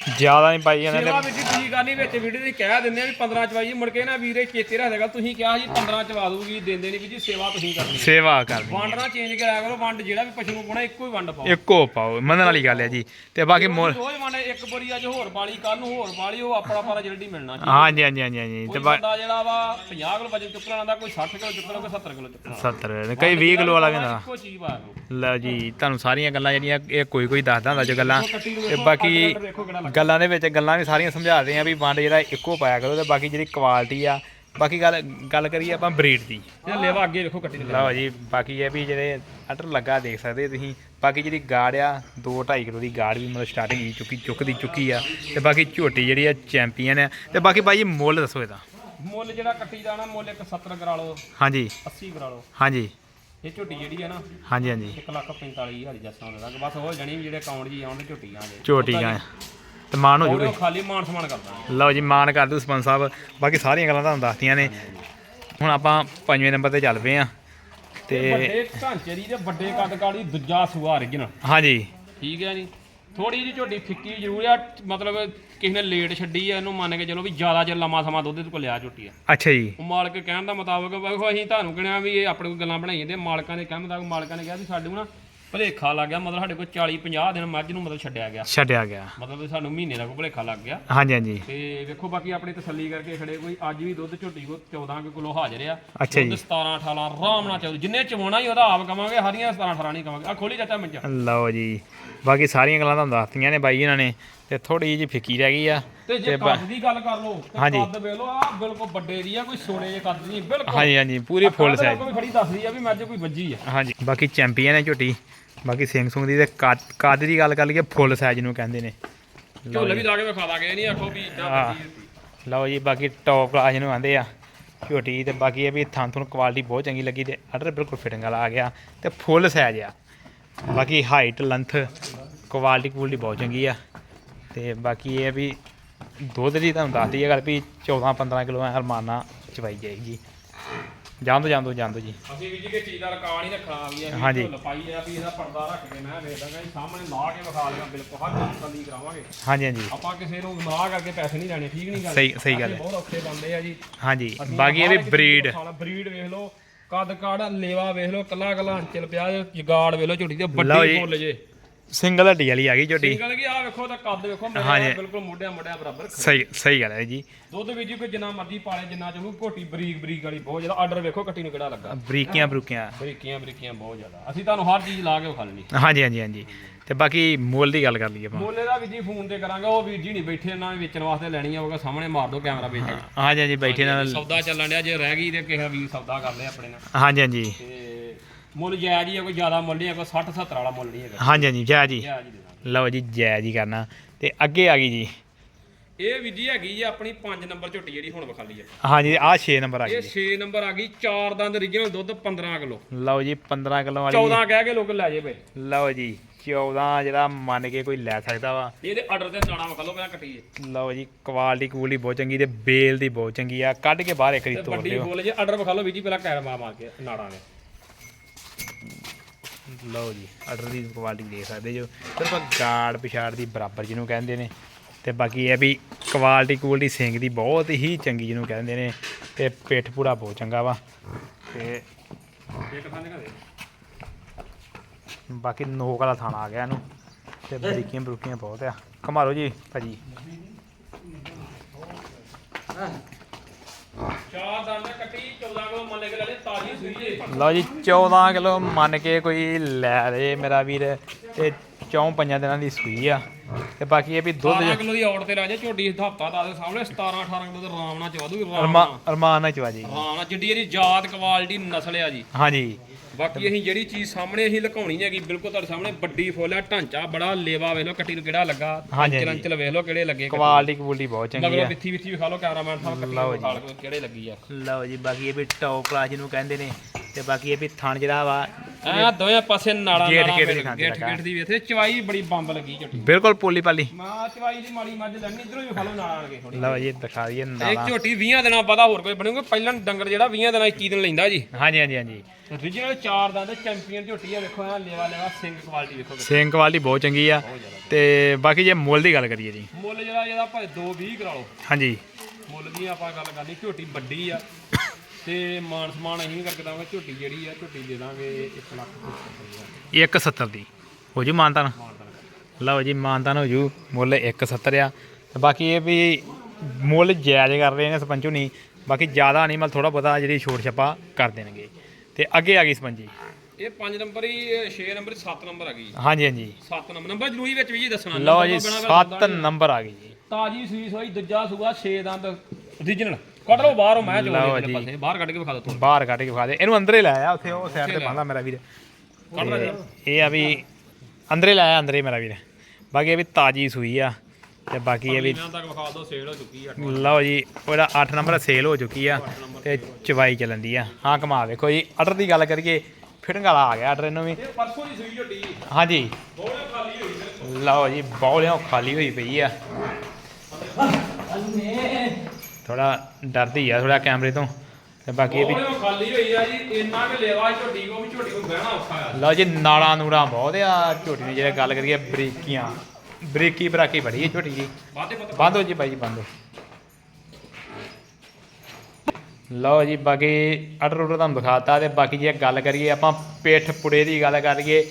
ਜ਼ਿਆਦਾ ਨਹੀਂ ਪਾਈ ਜਾਂਦੇ ਸੇਵਾ ਵਿੱਚ ਠੀਕ ਕਰਨੀ ਵਿੱਚ ਵੀਡੀਓ ਦੀ ਕਹਿ ਦਿੰਦੇ ਆ ਵੀ 15 ਚਵਾਈ ਮੁੜ ਕੇ ਨਾ ਵੀਰੇ ਚੇਤੇ ਰੱਖੇਗਾ ਤੁਸੀਂ ਕਿਹਾ ਜੀ 15 ਚਵਾ ਦੂਗੀ ਦਿੰਦੇ ਨਹੀਂ ਵੀ ਜੀ ਸੇਵਾ ਤੁਸੀਂ ਕਰਨੀ ਸੇਵਾ ਕਰਨੀ ਵੰਡ ਨਾ ਚੇਂਜ ਕਰਿਆ ਕਰੋ ਵੰਡ ਜਿਹੜਾ ਵੀ ਪਸ਼ੂ ਨੂੰ ਪਾਉਣਾ ਇੱਕੋ ਹੀ ਵੰਡ ਪਾਓ। ਇੱਕੋ ਪਾਓ ਮੰਨਣ ਵਾਲੀ ਗੱਲ ਹੈ ਜੀ। ਤੇ ਬਾਕੀ ਮੁੱਲ ਰੋਜ਼ ਵੰਡ ਇੱਕ ਬੋਰੀ ਅੱਜ ਹੋਰ ਪਾਲੀ ਕੱਲ ਨੂੰ ਹੋਰ ਪਾਲੀ ਉਹ ਆਪਣਾ ਆਪਣਾ ਜਿਹੜੀ ਮਿਲਣਾ ਜੀ। ਹਾਂਜੀ ਹਾਂਜੀ ਹਾਂਜੀ ਹਾਂਜੀ। ਤੇ ਬੰਦਾ ਜਿਹੜਾ ਵਾ 50 ਕਿਲੋ ਵਜਨ ਚੁੱਕਣਾ ਆਂਦਾ ਕੋਈ 60 ਕਿਲੋ ਚੁੱਕਣਾ ਕੋਈ 70 ਕਿਲੋ ਚੁੱਕਣਾ 70 ਕਈ 20 ਕਿਲੋ ਵਾਲਾ ਕਹਿੰਦਾ ਇੱਕੋ ਚੀਜ਼ ਦਿਓ ਲਓ ਜੀ ਤੁਹਾਨੂੰ ਸਾਰੀਆਂ ਗੱਲਾਂ ਜਿਹੜੀਆਂ ਇਹ ਕੋਈ ਕੋਈ ਦੱਸਦਾ ਹੁੰਦਾ ਜੋ ਗੱਲਾਂ। ਨੂੰ ਤੇ ਬਾਕੀ ਗੱਲਾਂ ਦੇ ਵਿੱਚ ਗੱਲਾਂ ਵੀ ਸਾਰੀਆਂ ਸਮਝਾ ਰਹੇ ਆ ਵੀ ਵੰਡ ਜਿਹੜਾ ਇੱਕੋ ਪਾਇਆ ਕਰੋ ਤੇ ਬਾਕੀ ਜਿਹੜੀ ਕੁਆਲਿਟੀ ਆ ਬਾਕੀ ਗੱਲ ਗੱਲ ਕਰੀਏ ਆਪਾਂ ਬਰੀਡ ਦੀ। ਇਹ ਲੇਵਾ ਅੱਗੇ ਵੇਖੋ ਕੱਟੀ ਲਓ ਜੀ ਬਾਕੀ ਇਹ ਵੀ ਜਿਹੜੇ ਅਟਰ ਲੱਗਾ ਦੇਖ ਸਕਦੇ ਤੁਸੀਂ। ਬਾਕੀ ਜਿਹੜੀ ਗਾੜ ਆ 2.5 ਕਿਲੋ ਦੀ ਗਾੜ ਵੀ ਮਤਲਬ ਸਟਾਰਟਿੰਗ ਹੀ ਚੁੱਕੀ ਚੁੱਕਦੀ ਚੁੱਕੀ ਆ। ਤੇ ਬਾਕੀ ਝੋਟੀ ਜਿਹੜੀ ਆ ਚੈਂਪੀਅਨ ਆ। ਤੇ ਬਾਕੀ ਭਾਈ ਜੀ ਮੁੱਲ ਦੱਸੋ ਇਹਦਾ। ਮੁੱਲ ਜਿਹੜਾ ਕੱਟੀ ਦਾ ਨਾ ਮੁੱਲ ਇੱਕ 70 ਕਰਾ ਲਓ ਹਾਂਜੀ। 80 ਕਰਾ ਲਓ। ਹਾਂਜੀ। ਇਹ ਝੋਟੀ ਜਿਹੜੀ ਆ ਨਾ ਹਾਂਜੀ ਹਾਂਜੀ। 1 ਲੱਖ 45 ਹਜ਼ਾਰ ਜੱਸਾਂ ਦਾ ਬਸ ਹੋ ਜਾਣੀ ਜਿਹੜੇ ਅਕਾਊਂਟ ਜੀ ਝੋਟੀ ਆਂਦੇ ਝੋਟੀ ਗਾਂ ਤੇ ਮਾਨ ਹੋ ਜੂਗੀ ਖਾਲੀ ਮਾਨ ਸਮਾਨ ਕਰਦਾ ਲਓ ਜੀ ਮਾਨ ਕਰ ਦੂ ਸਰਪੰਚ ਸਾਹਿਬ। ਬਾਕੀ ਸਾਰੀਆਂ ਗੱਲਾਂ ਤੁਹਾਨੂੰ ਦੱਸਤੀਆਂ ਨੇ। ਹੁਣ ਆਪਾਂ ਪੰਜਵੇਂ ਨੰਬਰ ਤੇ ਚੱਲ ਪਏ ਆ। ਤੇ ਵੱਡੇ ਢਾਂਚੇ ਦੀ ਤੇ ਵੱਡੇ ਕੱਦ ਕਾੜੀ ਦੂਜਾ ਸੂਆ original ਹਾਂਜੀ। ਠੀਕ ਹੈ ਜੀ। ਥੋੜੀ ਜਿਹੀ ਝੋਟੀ ਫਿੱਕੀ ਜ਼ਰੂਰ ਆ ਮਤਲਬ ਕਿਸੇ ਨੇ ਲੇਟ ਛੱਡੀ ਆ ਇਹਨੂੰ ਮੰਨ ਕੇ ਚਲੋ ਵੀ ਜ਼ਿਆਦਾ ਚਿਰ ਲੰਮਾ ਸਮਾਂ ਦੁੱਧ ਦੇ ਕੋਲ ਲਿਆ ਝੋਟੀ ਆ। ਅੱਛਾ ਜੀ। ਉਹ ਮਾਲਕ ਕਹਿਣ ਦਾ ਮੁਤਾਬਕ ਵੇਖੋ ਅਸੀਂ ਤੁਹਾਨੂੰ ਕਿਹਾ ਵੀ ਇਹ ਆਪਣੇ ਕੋਲ ਗੱਲਾਂ ਬਣਾਈ ਜਾਂਦੇ ਮਾਲਕਾਂ ਦੇ ਕਹਿਣ ਮੁਤਾਬਕ ਮਾਲਕਾਂ ਨੇ ਕਿਹਾ ਵੀ ਸਾਡੇ ਨੂੰ ਨਾ ਭਲੇਖਾ ਲੱਗ ਗਿਆ ਮਤਲਬ ਸਾਡੇ ਕੋਲ 40 50 ਦਿਨ ਮੱਝ ਨੂੰ ਮਤਲਬ ਛੱਡਿਆ ਗਿਆ। ਛੱਡਿਆ ਗਿਆ। ਮਤਲਬ ਸਾਨੂੰ ਮਹੀਨੇ ਦਾ ਕੋਈ ਭਲੇਖਾ ਲੱਗ ਗਿਆ। ਹਾਂਜੀ ਹਾਂਜੀ। ਤੇ ਵੇਖੋ ਬਾਕੀ ਆਪਣੀ ਤਸੱਲੀ ਕਰਕੇ ਖੜੇ ਕੋਈ ਅੱਜ ਵੀ ਦੁੱਧ ਝੋਟੀ ਕੋ 14 ਕੁ ਕਿਲੋ ਹਾਜ਼ਰ ਆ। ਅੱਛਾ ਜੀ। ਦੁੱਧ 17 18 ਆਰਾਮ ਨਾਲ ਚੱਲ ਜਿੰਨੇ ਚਵਾਉਣਾ ਹੀ ਉਹਦਾ ਆਪ ਕਵਾਂਗੇ ਹਰੀਆਂ 17 18 ਨਹੀਂ ਕਵਾਂਗੇ। ਆ ਖੋਲੀ ਚਾਚਾ ਮੰਜਾ ਲਓ ਜੀ। ਬਾਕੀ ਸਾਰੀਆਂ ਗੱਲਾਂ ਤੁਹਾਨੂੰ ਦੱਸਤੀਆਂ ਨੇ ਬਾਈ ਇਹਨਾਂ ਨੇ। ਤੇ ਥੋੜੀ ਜਿਹੀ ਫਿੱਕੀ ਰਹਿ ਗਈ ਆ। ਤੇ ਜੇ ਕੱਦ ਦੀ ਗੱਲ ਕਰ ਲਓ ਤੇ ਹਾਂਜੀ। ਕੱਦ ਵੇਖ ਲਓ ਆ ਬਿਲਕੁਲ ਵੱਡੇ ਦੀ ਆ ਕੋਈ ਸੋਨੇ ਜੇ ਕੱਦ ਨਹੀਂ ਬਿਲਕੁਲ। ਹਾਂਜੀ ਹਾਂਜੀ ਪੂਰੀ ਫੁੱਲ ਕੱਦ ਸਾਈਜ਼ ਕੋਈ ਖੜੀ ਦੱਸਦੀ ਆ ਵੀ ਮੱਝ ਕੋਈ ਵੱਜੀ ਆ। ਹਾਂਜੀ ਬਾਕੀ ਚੈਂਪੀਅਨ ਹੈ ਝੋਟੀ ਬਾਕੀ ਸਿੰਘ ਸੁੰਗ ਦੀ ਤੇ ਕੱਦ ਕੱਦ ਦੀ ਗੱਲ ਕਰ ਲਈਏ ਫੁੱਲ ਸਾਈਜ਼ ਨੂੰ ਕਹਿੰਦੇ ਨੇ। ਝੋਲੇ ਵੀ ਲਾ ਕੇ ਵਿਖਾ ਦਾਂਗੇ ਇਹ ਨਹੀਂ ਆਖੋ ਵੀ ਇਦਾਂ ਹਾਂ। ਲਓ ਜੀ ਬਾਕੀ ਟੌਪ ਕਲਾਸ ਨੂੰ ਆਂਦੇ ਆ ਝੋਟੀ ਤੇ ਬਾਕੀ ਇਹ ਵੀ ਥਾਂ ਥੁਣ ਕੁਆਲਿਟੀ ਬਹੁਤ ਚੰਗੀ ਲੱਗੀ ਤੇ ਆਰਡਰ ਬਿਲਕੁਲ ਫਿਟਿੰਗ ਵਾਲਾ ਆ ਗਿਆ ਤੇ ਫੁੱਲ ਸਾਈਜ਼ ਆ। ਬਾਕੀ ਹਾਈਟ ਲੈਂਥ ਕੁਆਲਿਟੀ ਕੁਆਲਿਟੀ ਬਹੁਤ ਚੰਗੀ ਆ। ਤੇ ਬਾਕੀ ਇਹ ਵੀ ਦੁੱਧ ਦੀ ਤੁਹਾਨੂੰ ਦੱਸਦੀ ਹੈ ਗੱਲ ਵੀ 14 15 ਕਿਲੋ ਐ ਹਰਮਾਨਾ ਚਵਾਈ ਜਾਏਗੀ। ਜਾਂ ਤੋਂ ਜਾਂ ਤੋਂ ਜਾਂ। ਤੋਂ ਜੀ ਅਸੀਂ ਵੀ ਜੀ ਕਿ ਚੀਜ਼ ਦਾ ਰਕਾ ਨਹੀਂ ਰੱਖਣਾ ਵੀ ਹਾਂਜੀ। ਲਪਾਈ ਆ ਵੀ ਇਹਦਾ ਪਰਦਾ ਰੱਖ ਕੇ ਮੈਂ ਵੇਖ ਦਾਂਗਾ ਜੀ ਸਾਹਮਣੇ ਲਾ ਕੇ ਵਿਖਾ ਲਿਆ ਬਿਲਕੁਲ ਹਰ ਚੀਜ਼ ਤਸੱਲੀ ਕਰਾਵਾਂਗੇ। ਹਾਂਜੀ ਹਾਂਜੀ। ਆਪਾਂ ਕਿਸੇ ਨੂੰ ਨਾ ਕਰਕੇ ਪੈਸੇ ਨਹੀਂ ਲੈਣੇ ਠੀਕ ਨਹੀਂ ਗੱਲ? ਸਹੀ- ਸਹੀ ਗੱਲ ਅਸੀਂ ਹੈ। ਬਹੁਤ ਔਖੇ ਬੰਦੇ ਆ ਜੀ। ਹਾਂਜੀ ਬਾਕੀ ਇਹ ਵੀ ਬਰੀਡ ਬਰੀਡ ਵੇਖ ਲਓ ਕੱਦ ਕਾੜ ਲੇਵਾ ਵੇਖ ਲਓ ਕੱਲਾ ਕੱਲਾ ਹੰਚਲ ਪਿਆ ਜਗਾੜ ਵੇਖ ਲਓ ਝੋਟੀ ਤੇ ਲਓ ਵੱਡੀ ਜੀ। ਫੁੱਲ ਜੇ। ਸਿੰਗਲ ਹੱਡੀ ਵਾਲੀ ਆ ਗਈ ਝੋਟੀ ਸਿੰਗਲ ਕੀ ਆ ਵੇਖੋ ਤਾਂ ਕੱਦ ਵੇਖੋ ਹਾਂਜੀ। ਮੇਰੇ ਬਿਲਕੁਲ ਮੋਢਿਆਂ ਮੋਢਿਆਂ ਬਰਾਬਰ ਸਹੀ ਸਹੀ ਗੱਲ ਹੈ ਜੀ। ਦੁੱਧ ਵਿੱਚ ਕੋਈ ਜਿੰਨਾ ਮਰਜ਼ੀ ਪਾਲੇ ਜਿੰਨਾ ਚਾਹੂ ਘੋਟੀ ਬਰੀਕ ਬਰੀਕ ਵਾਲੀ ਬਹੁਤ ਜ਼ਿਆਦਾ। ਆਰਡਰ ਵੇਖੋ ਕੱਟੀ ਨੂੰ ਕਿਹੜਾ ਲੱਗਾ। ਬਰੀਕੀਆਂ ਬਰੂਕੀਆਂ। ਬਰੀਕੀਆਂ ਬਰੀਕੀਆਂ ਬਹੁਤ ਜ਼ਿਆਦਾ। ਅਸੀਂ ਤੁਹਾਨੂੰ ਹਰ ਚੀਜ਼ ਲਾ ਕੇ ਵਿਖਾ ਲੈਣੀ ਹਾਂਜੀ ਹਾਂਜੀ ਹਾਂਜੀ। ਤੇ ਬਾਕੀ ਮੁੱਲ ਦੀ ਗੱਲ ਕਰ ਲਈਏ ਆਪਾਂ। ਮੋਲੇ ਦਾ ਵੀ ਜੀ ਫੋਨ ਤੇ ਕਰਾਂਗੇ। ਉਹ ਵੀਰ ਜੀ ਨਹੀਂ ਬੈਠੇ ਨਾ ਵੇਚਣ ਵਾਸਤੇ ਲੈਣੀ ਆ ਹੋਗਾ ਸਾਹਮਣੇ ਮਾਰ ਦਿਓ ਕੈਮਰਾ ਵੇਚ। ਕੇ ਹਾਂਜੀ ਹਾਂਜੀ ਬੈਠੇ ਨਾਲ। ਸੌਦਾ ਚੱਲਣ ਡਿਆ। ਜੇ ਰਹਿ ਗਈ ਤੇ ਕਿਸੇ ਵੀਰ ਸੌਦਾ ਕਰ ਲਿਆ ਆਪਣੇ ਨਾਲ। ਹਾਂਜੀ ਹਾਂਜੀ। ਤੇ ਮੁੱਲ ਜਾਇਜ਼ ਹੀ ਆ ਕੋਈ ਜ਼ਿਆਦਾ ਮੁੱਲ ਨਹੀਂ ਕੋਈ 60 70 ਵਾਲਾ ਮੁੱਲ ਨਹੀਂ ਹੈਗਾ। ਹਾਂਜੀ ਹਾਂਜੀ ਜੈ ਜੀ ਜਾਇਜ਼ ਹੀ ਲਓ ਜੀ ਜੈ ਜੀ ਕਰਨਾ। ਤੇ ਅੱਗੇ ਆ ਗਈ ਜੀ। ਇਹ ਵੀ ਜੀ ਹੈਗੀ ਜੀ ਆਪਣੀ 5 ਨੰਬਰ ਝੋਟੀ ਜਿਹੜੀ ਹੁਣ ਵਿਖਾਲੀ ਹੈ ਹਾਂਜੀ ਆਹ 6 ਨੰਬਰ ਆ ਇਹ ਗਈ 6 ਨੰਬਰ ਆ ਗਈ 4 ਦੰਦ origignal ਦੁੱਧ 15 ਕਿਲੋ। ਲਓ ਜੀ 15 ਕਿਲੋ ਵਾਲੀ। 14 ਕਹਿ ਕੇ ਲੋਕ ਲੈ ਜੇ ਬਈ ਲਓ ਜੀ 14 ਜਿਹੜਾ ਮੰਨ ਕੇ ਕੋਈ ਲੈ ਸਕਦਾ ਵਾ। ਇਹਦੇ ਆਰਡਰ ਤੇ ਨਾੜਾ ਵਿਖਾ ਲਓ ਪਹਿਲਾਂ ਕੱਟੀਏ ਲਓ ਜੀ ਕੁਆਲਿਟੀ ਕੁਆਲਿਟੀ ਬਹੁਤ ਚੰਗੀ ਤੇ ਬੇਲ ਦੀ ਬਹੁਤ ਚੰਗੀ ਆ। ਕੱਢ ਕੇ ਬਾਹਰ ਇੱਕ ਵਾਰੀ ਤੇ ਤੋੜ ਵੱਡੀ ਦਿਓ ਬੋਲ ਜੇ ਆਰਡਰ ਵਿਖਾ ਲਓ ਵੀ ਜੀ ਪਹਿਲਾਂ ਕੈਰ ਮਾਰ ਮਾਰ ਕੇ ਨਾੜਾਂ ਨੇ। ਲਓ ਜੀ ਆਰਡਰ ਦੀ ਕੁਆਲਿਟੀ ਦੇਖ ਸਕਦੇ ਜੋ। ਸਿਰਫ ਗਾੜ ਪਿਛਾੜ ਦੀ ਬਰਾਬਰ ਜਿਹਨੂੰ ਕਹਿੰਦੇ ਨੇ। ਤੇ ਬਾਕੀ ਇਹ ਵੀ ਕੁਆਲਿਟੀ ਕੁਆਲਿਟੀ ਸਿੰਘ ਦੀ ਬਹੁਤ ਹੀ ਚੰਗੀ ਜਿਹਨੂੰ ਕਹਿੰਦੇ ਨੇ। ਤੇ ਪਿੱਠ ਪੂੜਾ ਬਹੁਤ ਚੰਗਾ ਵਾ। ਤੇ ਬਾਕੀ ਨੋਕ ਵਾਲਾ ਥਾਣਾ ਆ ਗਿਆ ਇਹਨੂੰ। ਤੇ ਬਰੀਕੀਆਂ ਬਰੂਕੀਆਂ ਬਹੁਤ ਆ। ਕਮਾਲੋ ਜੀ ਭਾਜੀ। ਚਾਰ ਦੰਦ ਕੱਟੀ 14 ਕਿਲੋ ਮੰਨ ਕੇ ਲੈ ਲੈ ਤਾਜ਼ੀ ਸੂਈ ਜੇ ਲਓ ਜੀ 14 ਕਿਲੋ ਮੰਨ ਕੇ ਕੋਈ ਲੈ ਰੇ ਮੇਰਾ ਵੀਰ ਤੇ ਚੌਂ ਪੰਜਾਂ ਦਿਨਾਂ ਦੀ ਸੂਈ ਆ। ਤੇ ਬਾਕੀ ਇਹ ਵੀ ਦੁੱਧ 12 ਕਿਲੋ ਦੀ ਔੜ ਤੇ ਲੈ ਜਾ ਝੋਟੀ ਹਫਤਾ ਦਾ ਦੇ ਸਾਹਮਣੇ 17 18 ਕਿਲੋ ਦੇ ਆਰਾਮ ਨਾਲ ਚਵਾ ਦੂ ਆਰਾਮ ਅਰਮਾਨ ਨਾਲ ਚਵਾ ਜੀ। ਆਰਾਮ ਨਾਲ ਜਿੱਡੀ ਇਹਦੀ ਜਾਤ ਕੁਆਲਿਟੀ ਨਸਲ ਆ ਜੀ। ਹਾਂਜੀ। ਬਾਕੀ ਅਸੀਂ ਜਿਹੜੀ ਚੀਜ਼ ਸਾਹਮਣੇ ਅਸੀਂ ਲੁਕਾਉਣੀ ਹੈਗੀ ਬਿਲਕੁਲ ਤੁਹਾਡੇ ਸਾਹਮਣੇ ਵੱਡੀ ਫੁੱਲ ਆ ਢਾਂਚਾ ਬੜਾ ਲੇਵਾ ਵੇਖ ਲਓ ਕੱਟੀ ਨੂੰ ਕਿਹੜਾ ਲੱਗਾ ਅੰਚਲ। ਅੰਚਲ ਵੇਖ ਲਓ ਕਿਹੜੇ ਲੱਗੇ ਕੁਆਲਿਟੀ ਕੁਆਲਿਟੀ ਬਹੁਤ ਚੰਗੀ ਮਗਰੋਂ ਆ। ਵਿੱਥੀ ਵਿੱਥੀ ਵਿਖਾ ਲਓ ਕੈਮਰਾਮੈਨ ਸਾਹਿਬ ਕੱਟੀ ਨੂੰ ਕਿਹੜੇ ਲੱਗੀ ਆ। ਲਓ ਜੀ ਬਾਕੀ ਇਹ ਵੀ ਟੌਪ ਕਲਾਸ ਜਿਹਨੂੰ ਕਹਿੰਦੇ ਨੇ ਤੇ ਬਾਕੀ ਇਹ ਵੀ ਥਣ ਜਿਹੜਾ ਵਾ ਆ ਦੋਵੇਂ ਪਾਸੇ ਨਾਲਾਂ ਗੇਟ- ਨਾਲਾਂ ਗੇਟ ਦੀ ਖਾਂਦੇ ਗੇਟ ਲੱਗਾ। ਗੇਟ ਦੀ ਵੇਥੇ ਚਵਾਈ ਬੜੀ ਬੰਬ ਲੱਗੀ ਝੋਟੀ ਬਿਲਕੁਲ ਪੋਲੀ ਪਾਲੀ। ਮਾਂ ਚਵਾਈ ਦੀ ਮਾੜੀ ਮੱਝ ਲੈਣੀ ਇਧਰੋਂ ਵੀ ਵਿਖਾ ਲਓ ਨਾਲ ਆਣਗੇ ਥੋੜੀ ਲਓ ਜੀ ਦਿਖਾ ਦਈਏ ਨਾਲਾ। ਝੋਟੀ 20 ਦਿਨਾਂ ਬਾਅਦ ਹੋਰ ਕੋਈ ਬਣੂਗਾ? ਪਹਿਲਾਂ ਡੰਗਰ ਜਿਹੜਾ 20 ਦਿਨਾਂ 21 ਦਿਨ ਲੈਂਦਾ ਜੀ। ਹਾਂਜੀ ਹਾਂਜੀ ਹਾਂਜੀ। Origignal ਚਾਰ ਦੰਦ ਚੈਂਪੀਅਨ ਝੋਟੀ ਆ ਵੇਖੋ ਆ ਲੇਵਾ ਲੇਵਾ ਸਿੰਘ ਕੁਆਲਿਟੀ ਵੇਖੋ ਸਿੰਘ ਕੁਆਲਿਟੀ ਬਹੁਤ ਚੰਗੀ ਆ। ਤੇ ਬਾਕੀ ਜੇ ਮੁੱਲ ਦੀ ਗੱਲ ਕਰੀਏ ਜੀ। ਮੁੱਲ ਜਿਹੜਾ ਇਹਦਾ ਭਾਵੇਂ 2 20 ਕਰਾ ਲਓ। ਹਾਂਜੀ। ਮੁੱਲ ਦੀ ਆਪਾਂ ਗੱਲ ਕਰਨੀ ਝੋਟੀ ਵੱਡੀ ਆ। ਤੇ ਮਾਨ ਸਮਾਨ ਅਸੀਂ ਕਰਕੇ ਦਾਂਗੇ ਝੋਟੀ ਜਿਹੜੀ ਆ ਝੋਟੀ ਦੇ ਦਾਂਗੇ 1 ਲੱਖ 75 170 ਦੀ। ਹੋ ਜੂ ਮਾਨਤਾਨ? ਲਓ ਜੀ ਮਾਨਤਾਨ ਹੋ ਜੂ। ਮੁੱਲ 170 ਆ। ਬਾਕੀ ਇਹ ਵੀ ਮੁੱਲ ਜਾਇਜ਼ ਕਰ ਰਹੇ ਨੇ ਸਰਪੰਚੂ ਨਹੀਂ। ਬਾਕੀ ਜ਼ਿਆਦਾ ਨਹੀਂ ਮਤਲਬ ਥੋੜਾ ਬਹੁਤਾ ਜਿਹੜੀ ਛੋਟ ਛਪਾ ਕਰ ਦੇਣਗੇ। ਤੇ ਅੱਗੇ ਆ ਗਈ ਸਰਪੰਚ। ਇਹ 5 ਨੰਬਰ ਹੀ 6 ਨੰਬਰ 7 ਨੰਬਰ ਆ ਗਈ। ਹਾਂਜੀ ਹਾਂਜੀ। 7 ਨੰਬਰ। ਨੰਬਰ ਜ਼ਰੂਰੀ ਵਿੱਚ ਵੀ ਜੀ ਦੱਸਣਾ। ਲਓ ਜੀ ਨੰਬਰ ਤੋਂ ਬਿਨਾਂ 7 ਨੰਬਰ ਆ ਗਈ ਜੀ। ਤਾਜੀ ਸੂਈ ਸੋਈ ਦੂਜਾ ਸੂਆ 6 ਦੰਦ origignal ਕੱਢ ਲਓ ਬਾਹਰੋਂ ਮੈਂ ਲਓ ਜੀ। ਪਾਸੇ। ਬਾਹਰ ਕੱਢ ਕੇ ਵਿਖਾ ਦੋ ਤੁਹਾਨੂੰ ਬਾਹਰ ਕੱਢ ਕੇ ਵਿਖਾ ਦੇ ਇਹਨੂੰ ਅੰਦਰੇ ਲੈ ਆ ਉੱਥੇ ਉਹ ਸਾਈਡ ਤੇ ਬੰਦਾ ਮੇਰਾ ਵੀਰ। ਕੱਢ ਲੈ ਜੀ। ਇਹ ਆ ਵੀ ਅੰਦਰੇ ਲੈ ਆ ਅੰਦਰੇ ਮੇਰਾ ਵੀਰ। ਬਾਕੀ ਇਹ ਵੀ ਤਾਜੀ ਸੂਈ ਆ ਤੇ ਬਾਕੀ ਇਹ ਵੀ ਇਹਨਾਂ ਤੱਕ ਵਿਖਾ ਦੋ ਸੇਲ ਹੋ ਚੁੱਕੀ ਆ। ਲਓ ਜੀ ਉਹਦਾ 8 ਨੰਬਰ ਸੇਲ ਹੋ ਚੁੱਕੀ ਆ ਤੇ ਚਵਾਈ ਚੱਲਣ ਦੀ ਆ। ਹਾਂ ਕਮਾ ਵੇਖੋ ਜੀ ਆਰਡਰ ਦੀ ਗੱਲ ਕਰੀਏ ਫਿਟਿੰਗ ਵਾਲਾ ਆ ਗਿਆ ਆਰਡਰ ਇਹਨੂੰ ਵੀ। ਇਹ ਪਰਸੋਂ ਦੀ ਸੂਈ ਝੋਟੀ। ਹਾਂਜੀ। ਬੋਲੇ ਖਾਲੀ ਹੋਈ ਫਿਰ ਲਓ ਜੀ ਬੌਲਿਆਂ ਖਾਲੀ ਹੋਈ ਪਈ ਆ। ਥੋੜਾ ਡਰਦੀ ਆ ਥੋੜਾ ਕੈਮਰੇ ਤੋਂ। ਤੇ ਬਾਕੀ ਇਹ ਵੀ ਬੋਲੇ ਖਾਲੀ ਹੋਈ ਆ ਜੀ ਇੰਨਾ ਕਿ ਲੇਵਾ ਝੋਟੀ ਕੋ ਵੀ ਝੋਟੀ ਕੋ ਬਹਿਣਾ ਔਖਾ ਆ। ਲਓ ਜੀ ਨਾਲਾਂ ਨੂੜਾ ਬਹੁਤ ਆ। ਝੋਟੀ ਦੀ ਜਿਹੜੇ ਗੱਲ ਕਰੀਏ ਬਰੀਕੀਆਂ। ਬਰੀਕੀ ਬਰਾਕੀ ਬੜੀ ਹੈ ਝੋਟੀ ਬੰਦ ਹੋ ਜੀ ਬਾਈ ਜੀ ਬੰਦ ਹੋ। ਲਓ ਜੀ ਬਾਕੀ ਆਰਡਰ ਆਰਡਰ ਤੁਹਾਨੂੰ ਦਿਖਾਤਾ ਤੇ ਬਾਕੀ ਜੇ ਗੱਲ ਕਰੀਏ ਆਪਾਂ ਪਿੱਠ ਪੁੜੇ ਦੀ ਗੱਲ ਕਰੀਏ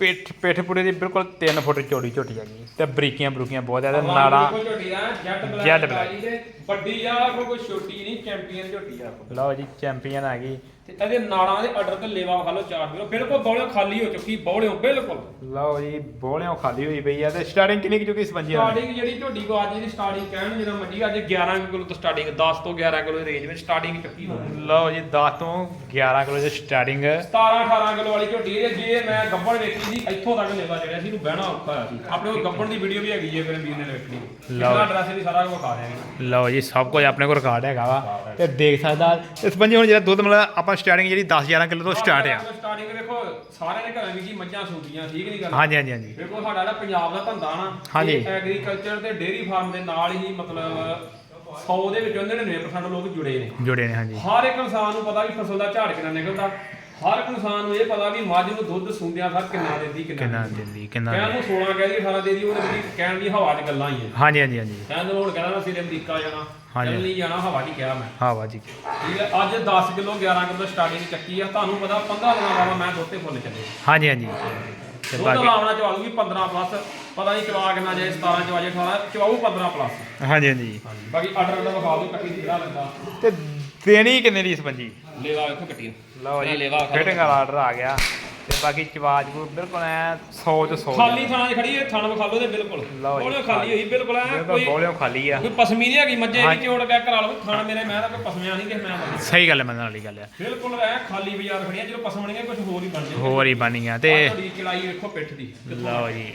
ਪਿੱਠ ਪਿੱਠ ਪੁੜੇ ਦੀ ਬਿਲਕੁਲ 3 ਫੁੱਟ ਚੌੜੀ ਝੋਟੀ ਹੈਗੀ। ਤੇ ਬਰੀਕੀਆਂ ਬਰੂਕੀਆਂ ਬਹੁਤ ਜ਼ਿਆਦਾ ਨਾੜਾਂ ਕੋਈ ਝੋਟੀ ਆ ਜੈਟ ਬਲੈਕ ਜੈਟ। ਵੱਡੀ ਆ ਕੋਈ ਛੋਟੀ ਨਹੀਂ ਚੈਂਪੀਅਨ ਝੋਟੀ ਆ। ਲਓ ਜੀ ਚੈਂਪੀਅਨ ਆ ਗਈ। ਤੇ ਇਹਦੇ ਨਾੜਾਂ ਦੇ ਆਰਡਰ ਤੇ ਲੇਵਾ ਵਿਖਾ ਲਓ ਚਾਰ ਵੀਰੋ ਬਿਲਕੁਲ ਬੌਲੇ ਖਾਲੀ ਹੋ ਚੁੱਕੀ ਬੌਲਿਓ ਬਿਲਕੁਲ। ਲਓ ਜੀ ਬੋਲਿਆਂ ਖਾਲੀ ਹੋਈ ਪਈ ਆ ਤੇ ਸਟਾਰਟਿੰਗ ਕਿੰਨੀ ਕੁ ਚੁੱਕੀ ਬੰਜੀ ਨਾਲ ਸਟਾਰਟਿੰਗ ਜਿਹੜੀ ਝੋਟੀ ਕੋ ਅੱਜ ਦੀ ਸਟਾਰਟਿੰਗ ਕਹਿਣ ਜਿਹੜਾ ਮੱਜੀ ਅੱਜ 11 ਕਿਲੋ ਤੋਂ ਸਟਾਰਟਿੰਗ 10 ਤੋਂ 11 ਕਿਲੋ ਦੀ ਰੇਂਜ ਵਿੱਚ ਸਟਾਰਟਿੰਗ ਚੱਕੀ ਹੋਣੀ ਲਓ ਜੀ 10 ਤੋਂ 11 ਕਿਲੋ ਦੀ ਸਟਾਰਟਿੰਗ 17 18 ਕਿਲੋ ਵਾਲੀ ਹੈ ਜੇ ਮੈਂ ਗੱਬਣ ਵੇਖੀ ਸੀ ਇੱਥੋਂ ਤੱਕ ਲੇਵਾ ਜਿਹੜਾ ਸੀ ਇਹਨੂੰ ਬਹਿਣਾ ਔਖਾ ਹੋਇਆ ਸੀ। ਆਪਣੇ ਕੋਲ ਗੱਬਣ ਦੀ ਵੀਡੀਓ ਵੀ ਹੈਗੀ ਜੇ ਮੇਰੇ ਵੀਰ ਨੇ ਵੇਖਣੀ ਲਓ। ਲਓ ਐਡਰੈਸ ਵੀ ਸਾਰਾ ਕੁਝ ਵਿਖਾ ਦਿਆਂਗੇ ਲਓ ਜੀ ਸਭ ਕੁਝ ਆਪਣੇ ਕੋਲ ਰਿਕਾਰਡ ਹੈਗਾ ਵਾ। ਤੇ ਦੇਖ ਸਕਦਾ ਇਸ ਬੰਜੀ ਹੁਣ ਜਿਹੜਾ ਦੁੱਧ ਮਤਲਬ ਆਪਾਂ ਸਟਾਰਟਿੰਗ ਜਿਹੜੀ 10 11 ਕਿਲੋ ਤੋਂ ਸਟਾਰਟ ਆ। ਸਟਾਰਟਿੰਗ ਵੇਖੋ ਸਾਰਿਆਂ ਦੇ ਘਰਾਂ ਵਿੱਚ ਹੀ ਮੱਝਾਂ ਸੂਦੀਆਂ ਠੀਕ ਨਹੀਂ ਗੱਲ? ਹਾਂਜੀ ਹਾਂਜੀ ਹਾਂਜੀ। ਵੇਖੋ ਸਾਡਾ ਜਿਹੜਾ ਪੰਜਾਬ ਦਾ ਧੰਦਾ ਨਾ ਹਾਂਜੀ। ਐਗਰੀਕਲਚਰ ਤੇ ਡੇਅਰੀ ਫਾਰਮ ਦੇ ਨਾਲ ਹੀ ਮਤਲਬ 100 ਦੇ ਵਿੱਚੋਂ 99% ਲੋਕ ਜੁੜੇ ਨੇ। ਜੁੜੇ ਨੇ ਹਾਂਜੀ। ਹਰ ਇੱਕ ਇਨਸਾਨ ਨੂੰ ਪਤਾ ਵੀ ਫਸਲ ਦਾ ਝਾੜ ਕਿੰਨਾ ਨਿਕਲਦਾ। ਹਰ ਇੱਕ ਇਨਸਾਨ ਨੂੰ ਇਹ ਪਤਾ ਵੀ ਮੱਝ ਨੂੰ ਦੁੱਧ ਸੁੰਦਿਆਂ ਸਰ ਕਿੰਨਾ ਦਿੰਦੀ ਕਿੰਨਾ ਦਿੰਦੀ। ਕਿੰਨਾ ਕਹਿਣ ਨੂੰ 16 ਕਹਿ ਦੀ 18 ਦੇ ਦੀ ਉਹਦੇ ਵਿੱਚ ਕਹਿਣ ਦੀ ਹਵਾ 'ਚ ਗੱਲਾਂ ਹੀ ਹੈ ਹਾਂਜੀ ਹਾਂਜੀ ਹਾਂਜੀ। ਕਹਿਣ ਨੂੰ ਹੁਣ ਕਹਿੰਦਾ ਮੈਂ ਸਿਰੇ ਅਮਰੀਕਾ ਜਾਣਾ। ਹਾਂਜੀ। ਨਹੀਂ ਜਾਣਾ ਹਵਾ 'ਚ ਕਿਹਾ ਮੈਂ। ਹਾਂ ਵਾ ਜੀ ਠੀਕ ਹੈ ਅੱਜ 10 ਕਿਲੋ 11 ਕਿਲੋ ਸਟਾਰਟਿੰਗ ਚੱਕੀ ਆ। ਤੁਹਾਨੂੰ ਪਤਾ 15 ਦਿਨਾਂ ਬਾਅਦ ਮੈਂ ਦੁੱਧ ਤੇ ਫੁੱਲ ਚੱਲੇ। ਹਾਂਜੀ ਹਾਂਜੀ। ਤੇ ਦੁੱਧ ਲਾਉਣਾ ਚਵਾ ਲੂਗੀ 15 ਪਲੱਸ ਪਤਾ ਨਹੀਂ ਚਵਾ ਕਿੰਨਾ ਜਾਏ 17 ਚਵਾ ਜਾਏ 18 ਚਵਾਉ 15 ਪਲੱਸ ਹਾਂਜੀ ਹਾਂਜੀ। ਬਾਕੀ ਆਰਡਰ ਦਾ ਵਿਖਾ ਦਿਓ ਕੱਟੀ ਕਿਹੜਾ ਲੈਂਦਾ। ਤੇ ਦੇਣੀ ਕਿੰਨੇ ਦੀ ਇਸ ਬੰਜੀ? ਲੇਵਾ ਵੇਖੋ ਕੱਟੀ। ਲਓ ਜੀ ਲੇਵਾ। ਫਿਟਿੰਗ ਵਾਲਾ ਆਰਡਰ ਆ ਗਿਆ। ਬਾਕੀ ਚਵਾਜ ਕੋ ਬਿਲਕੁਲ ਐ 100 ਚ 100 ਖਾਲੀ ਥਾਂ 'ਚ ਖੜੀ ਹੈ ਥਣ ਵਿਖਾ ਲਓ ਤੇ ਬਿਲਕੁਲ। ਲਓ ਜੀ। ਉਹਨੇ ਖਾਲੀ ਹੋਈ ਬਿਲਕੁਲ ਐ ਕੋਈ ਬੋਲਿਓ ਖਾਲੀ ਆ। ਕੋਈ ਪਸਮੀ ਨਹੀਂ ਹੈਗੀ ਮੱਝੇ ਹਾਂਜੀ। ਵੀ ਚੋੜ ਕੇ ਕਰਾ ਲਓ ਥਣ ਮੇਰੇ ਮੈਂ ਤਾਂ ਕੋਈ ਪਸਮਿਆ ਨਹੀਂ ਕਿ ਮੈਂ ਤਾਂ। ਸਹੀ ਗੱਲ ਹੈ ਮੰਨਣ ਵਾਲੀ ਗੱਲ ਆ। ਬਿਲਕੁਲ ਐ ਖਾਲੀ ਬਾਜ਼ਾਰ ਖੜੀਆਂ ਜਦੋਂ ਪਸਮਣੀਆਂ ਕੁਝ ਹੋਰ ਹੀ ਬਣ ਜਾਏ ਹੋਰ ਹੀ ਬਣੀਆਂ ਤੇ ਤੁਹਾਡੀ ਚੜਾਈ ਵੇਖੋ ਪਿੱਠ ਦੀ ਲਓ ਜੀ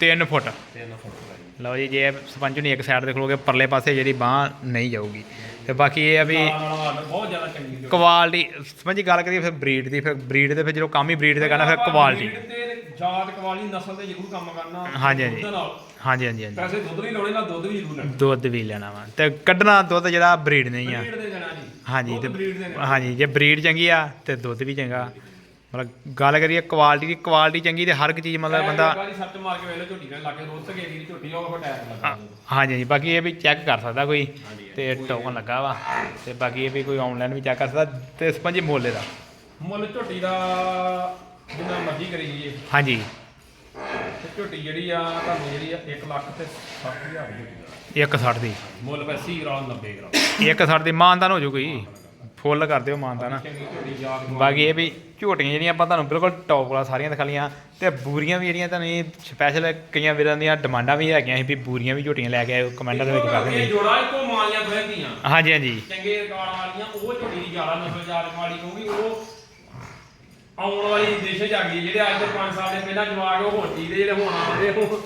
3 ਫੁੱਟ। ਤਿੰਨ ਫੁੱਟ ਲਓ ਜੀ। ਜੇ ਸਰਪੰਚ ਨਹੀਂ ਇੱਕ ਸਾਈਡ ਤੇ ਖਲੋਗੇ ਪਰਲੇ ਪਾਸੇ ਜਿਹੜੀ ਬਾਹ ਨਹੀਂ ਜਾਊਗੀ। ਤੇ ਬਾਕੀ ਇਹ ਆ ਵੀ ਬਹੁਤ ਜ਼ਿਆਦਾ ਚੰਗੀ ਜੋ ਕੁਆਲਿਟੀ ਸਮਝੀ ਗੱਲ ਕਰੀਏ ਫਿਰ ਬਰੀਡ ਦੀ ਫਿਰ ਬਰੀਡ ਦੇ ਫਿਰ ਜਦੋਂ ਕੰਮ ਹੀ ਬਰੀਡ ਤੇ ਕਰਨਾ ਫਿਰ ਕੁਆਲਿਟੀ ਤੇ ਜਾਤ ਕੁਆਲੀ ਨਸਲ ਤੇ ਜ਼ਰੂਰ ਕੰਮ ਕਰਨਾ ਹਾਂਜੀ, ਹਾਂਜੀ। ਹਾਂਜੀ ਹਾਂਜੀ ਹਾਂਜੀ। ਪੈਸੇ ਦੁੱਧ ਨਹੀਂ ਲਾਉਣੇ ਨਾਲ ਦੁੱਧ ਵੀ ਜ਼ਰੂਰ ਲੈਣਾ। ਦੁੱਧ ਵੀ ਲੈਣਾ ਵਾ। ਤੇ ਕੱਢਣਾ ਦੁੱਧ ਜਿਹੜਾ ਬਰੀਡ ਨਹੀਂ ਆ। ਬਰੀਡ ਦੇ ਦੇਣਾ ਜੀ। ਹਾਂਜੀ ਦੇ ਤੇ। ਹਾਂਜੀ ਜੇ ਬਰੀਡ ਚੰਗੀ ਆ ਤੇ ਦੁੱਧ ਵੀ ਚੰਗਾ। ਮਤਲਬ ਗੱਲ ਕਰੀਏ ਕੁਆਲਿਟੀ ਦੀ ਕੁਆਲਿਟੀ ਚੰਗੀ ਤੇ ਹਰ ਇੱਕ ਚੀਜ਼ ਮਤਲਬ ਬੰਦਾ ਗਾੜੀ ਸੱਟ ਮਾਰ ਕੇ ਵੇਲੇ ਝੋਟੀ ਨਾਲ ਲਾ ਕੇ ਰੋਜ਼ ਸਕੇ ਦੀ ਝੋਟੀ ਉਹ ਅਟੈਕ ਲੱਗਾ ਹਾਂਜੀ ਹਾਂਜੀ ਬਾਕੀ ਇਹ ਵੀ ਚੈੱਕ ਕਰ ਸਕਦਾ ਕੋਈ ਤੇ ਟੋਕਨ ਲੱਗਾ ਵਾ ਤੇ ਬਾਕੀ ਇਹ ਵੀ ਕੋਈ ਆਨਲਾਈਨ ਵੀ ਚੈੱਕ ਕਰ ਸਕਦਾ ਤੇ ਸਪੰਜੀ ਮੋਲੇ ਦਾ ਮੁੱਲ ਝੋਟੀ ਦਾ ਜਿੰਨਾ ਮਰਜ਼ੀ ਕਰੀ ਜਾਈਏ। ਹਾਂਜੀ। ਤੇ ਝੋਟੀ ਜਿਹੜੀ ਆ ਤੁਹਾਨੂੰ ਜਿਹੜੀ ਆ 1 ਲੱਖ ਤੇ 60000 ਦੀ। 160 ਦੀ। ਮੁੱਲ 80 ਗ੍ਰਾਮ 90 ਗ੍ਰਾਮ। 160 ਦੀ ਮਾਨਦਾਨ ਹੋ ਜੂ ਕੋਈ। ਫੁੱਲ ਕਰ ਦਿਓ ਝੋਟੀ ਯਾਦ ਬਾਕੀ ਇਹ ਵੀ ਝੋਟੀਆਂ ਜਿਹੜੀਆਂ ਆਪਾਂ ਤੁਹਾਨੂੰ ਬਿਲਕੁਲ ਟੌਪ ਵਾਲਾ ਸਾਰੀਆਂ ਦਿਖਾ ਲਈਆਂ ਤੇ ਬੂਰੀਆਂ ਵੀ ਜਿਹੜੀਆਂ ਤੁਹਾਨੂੰ ਇਹ ਸਪੈਸ਼ਲ ਕਈਆਂ ਵੀਰਾਂ ਦੀਆਂ ਡਿਮਾਂਡਾਂ ਵੀ ਹੈਗੀਆਂ ਸੀ ਵੀ ਬੂਰੀਆਂ ਵੀ ਝੋਟੀਆਂ ਲੈ ਕੇ ਆਇਓ ਕਮੈਂਟਾਂ ਦੇ ਵਿੱਚ ਕਰ ਦਿੰਦੇ ਜੋੜਾ ਇੱਕੋ ਮਾਲੀਆਂ ਹਾਂਜੀ ਹਾਂਜੀ। ਚੰਗੇ ਰਿਕਾਰਡ ਵਾਲੀਆਂ ਉਹ ਝੋਟੀ ਦੀ ਜ਼ਿਆਦਾ ਨਸਲ ਜਾਤ ਵਾਲੀ ਕਿਉਂਕਿ ਉਹ ਆਉਣ ਵਾਲੀ ਦੇਸ਼ ਗਈ ਜਿਹੜੇ ਅੱਜ ਤੋਂ 5 ਸਾਲ ਦੇ ਪਹਿਲਾਂ ਜਵਾਕ ਉਹ ਹੁਣ ਦੇ ਜਿਹੜੇ ਹੁਣ ਆਉਂਦੇ ਉਹ।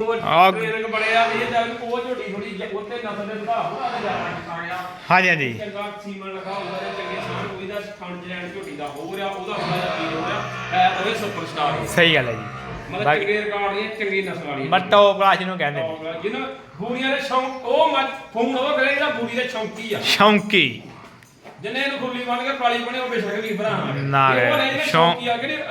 ਆਹ ਉਹ ਟ੍ਰੇਨਿੰਗ ਬੜੇ ਆ ਵੀ ਇਹ ਚੱਲ ਉਹ ਝੋਟੀ ਥੋੜੀ ਉੱਤੇ ਨਸਲ ਦੇ ਸੁਭਾਅ ਹੋਣਾ ਤੇ ਜ਼ਿਆਦਾ ਕੀਤਾ ਗਿਆ ਹਾਂਜੀ ਹਾਂਜੀ। ਚੰਗਾ ਸੀਮਨ ਲਗਾ ਹੁੰਦਾ ਤੇ ਚੰਗੇ ਸਾਨ ਉਹਦਾ ਖਾਣ ਜੈਨ ਝੋਟੀ ਦਾ ਹੋ ਰਿਹਾ ਉਹਦਾ ਬੜਾ ਜਿਹਾ ਫੀਲ ਹੋ ਰਿਹਾ ਐ ਉਹ ਸੁਪਰਸਟਾਰ ਸਹੀ ਗੱਲ ਹੈ ਜੀ। ਮਤਲਬ ਬਾਕੀ ਚੰਗੇ ਰਿਕਾਰਡ ਦੀਆਂ ਚੰਗੀ ਨਸਲ ਵਾਲੀਆਂ ਬਟ ਟੌਪ ਕਲਾਸ ਨੂੰ ਕਹਿੰਦੇ ਨੇ। ਜਿਹਨਾਂ ਬੂਰੀਆਂ ਦੇ ਸ਼ੌਂਕ ਉਹ ਮਤ ਫੋਨ ਉਹ ਕਰੇ ਜਿਹੜਾ ਬੂਰੀ ਦੇ ਸ਼ੌਂਕੀ ਆ। ਸ਼ੌਂਕੀ। ਜਿੰਨੇ ਇਹਨੂੰ ਖੁੱਲੀ ਬਣ ਕੇ ਪਾਲੀ ਬਣੇ ਉਹ ਬੇਸ਼ੱਕ ਵੀ ਭਰਾ ਨਾ ਸ਼ੌਂਕ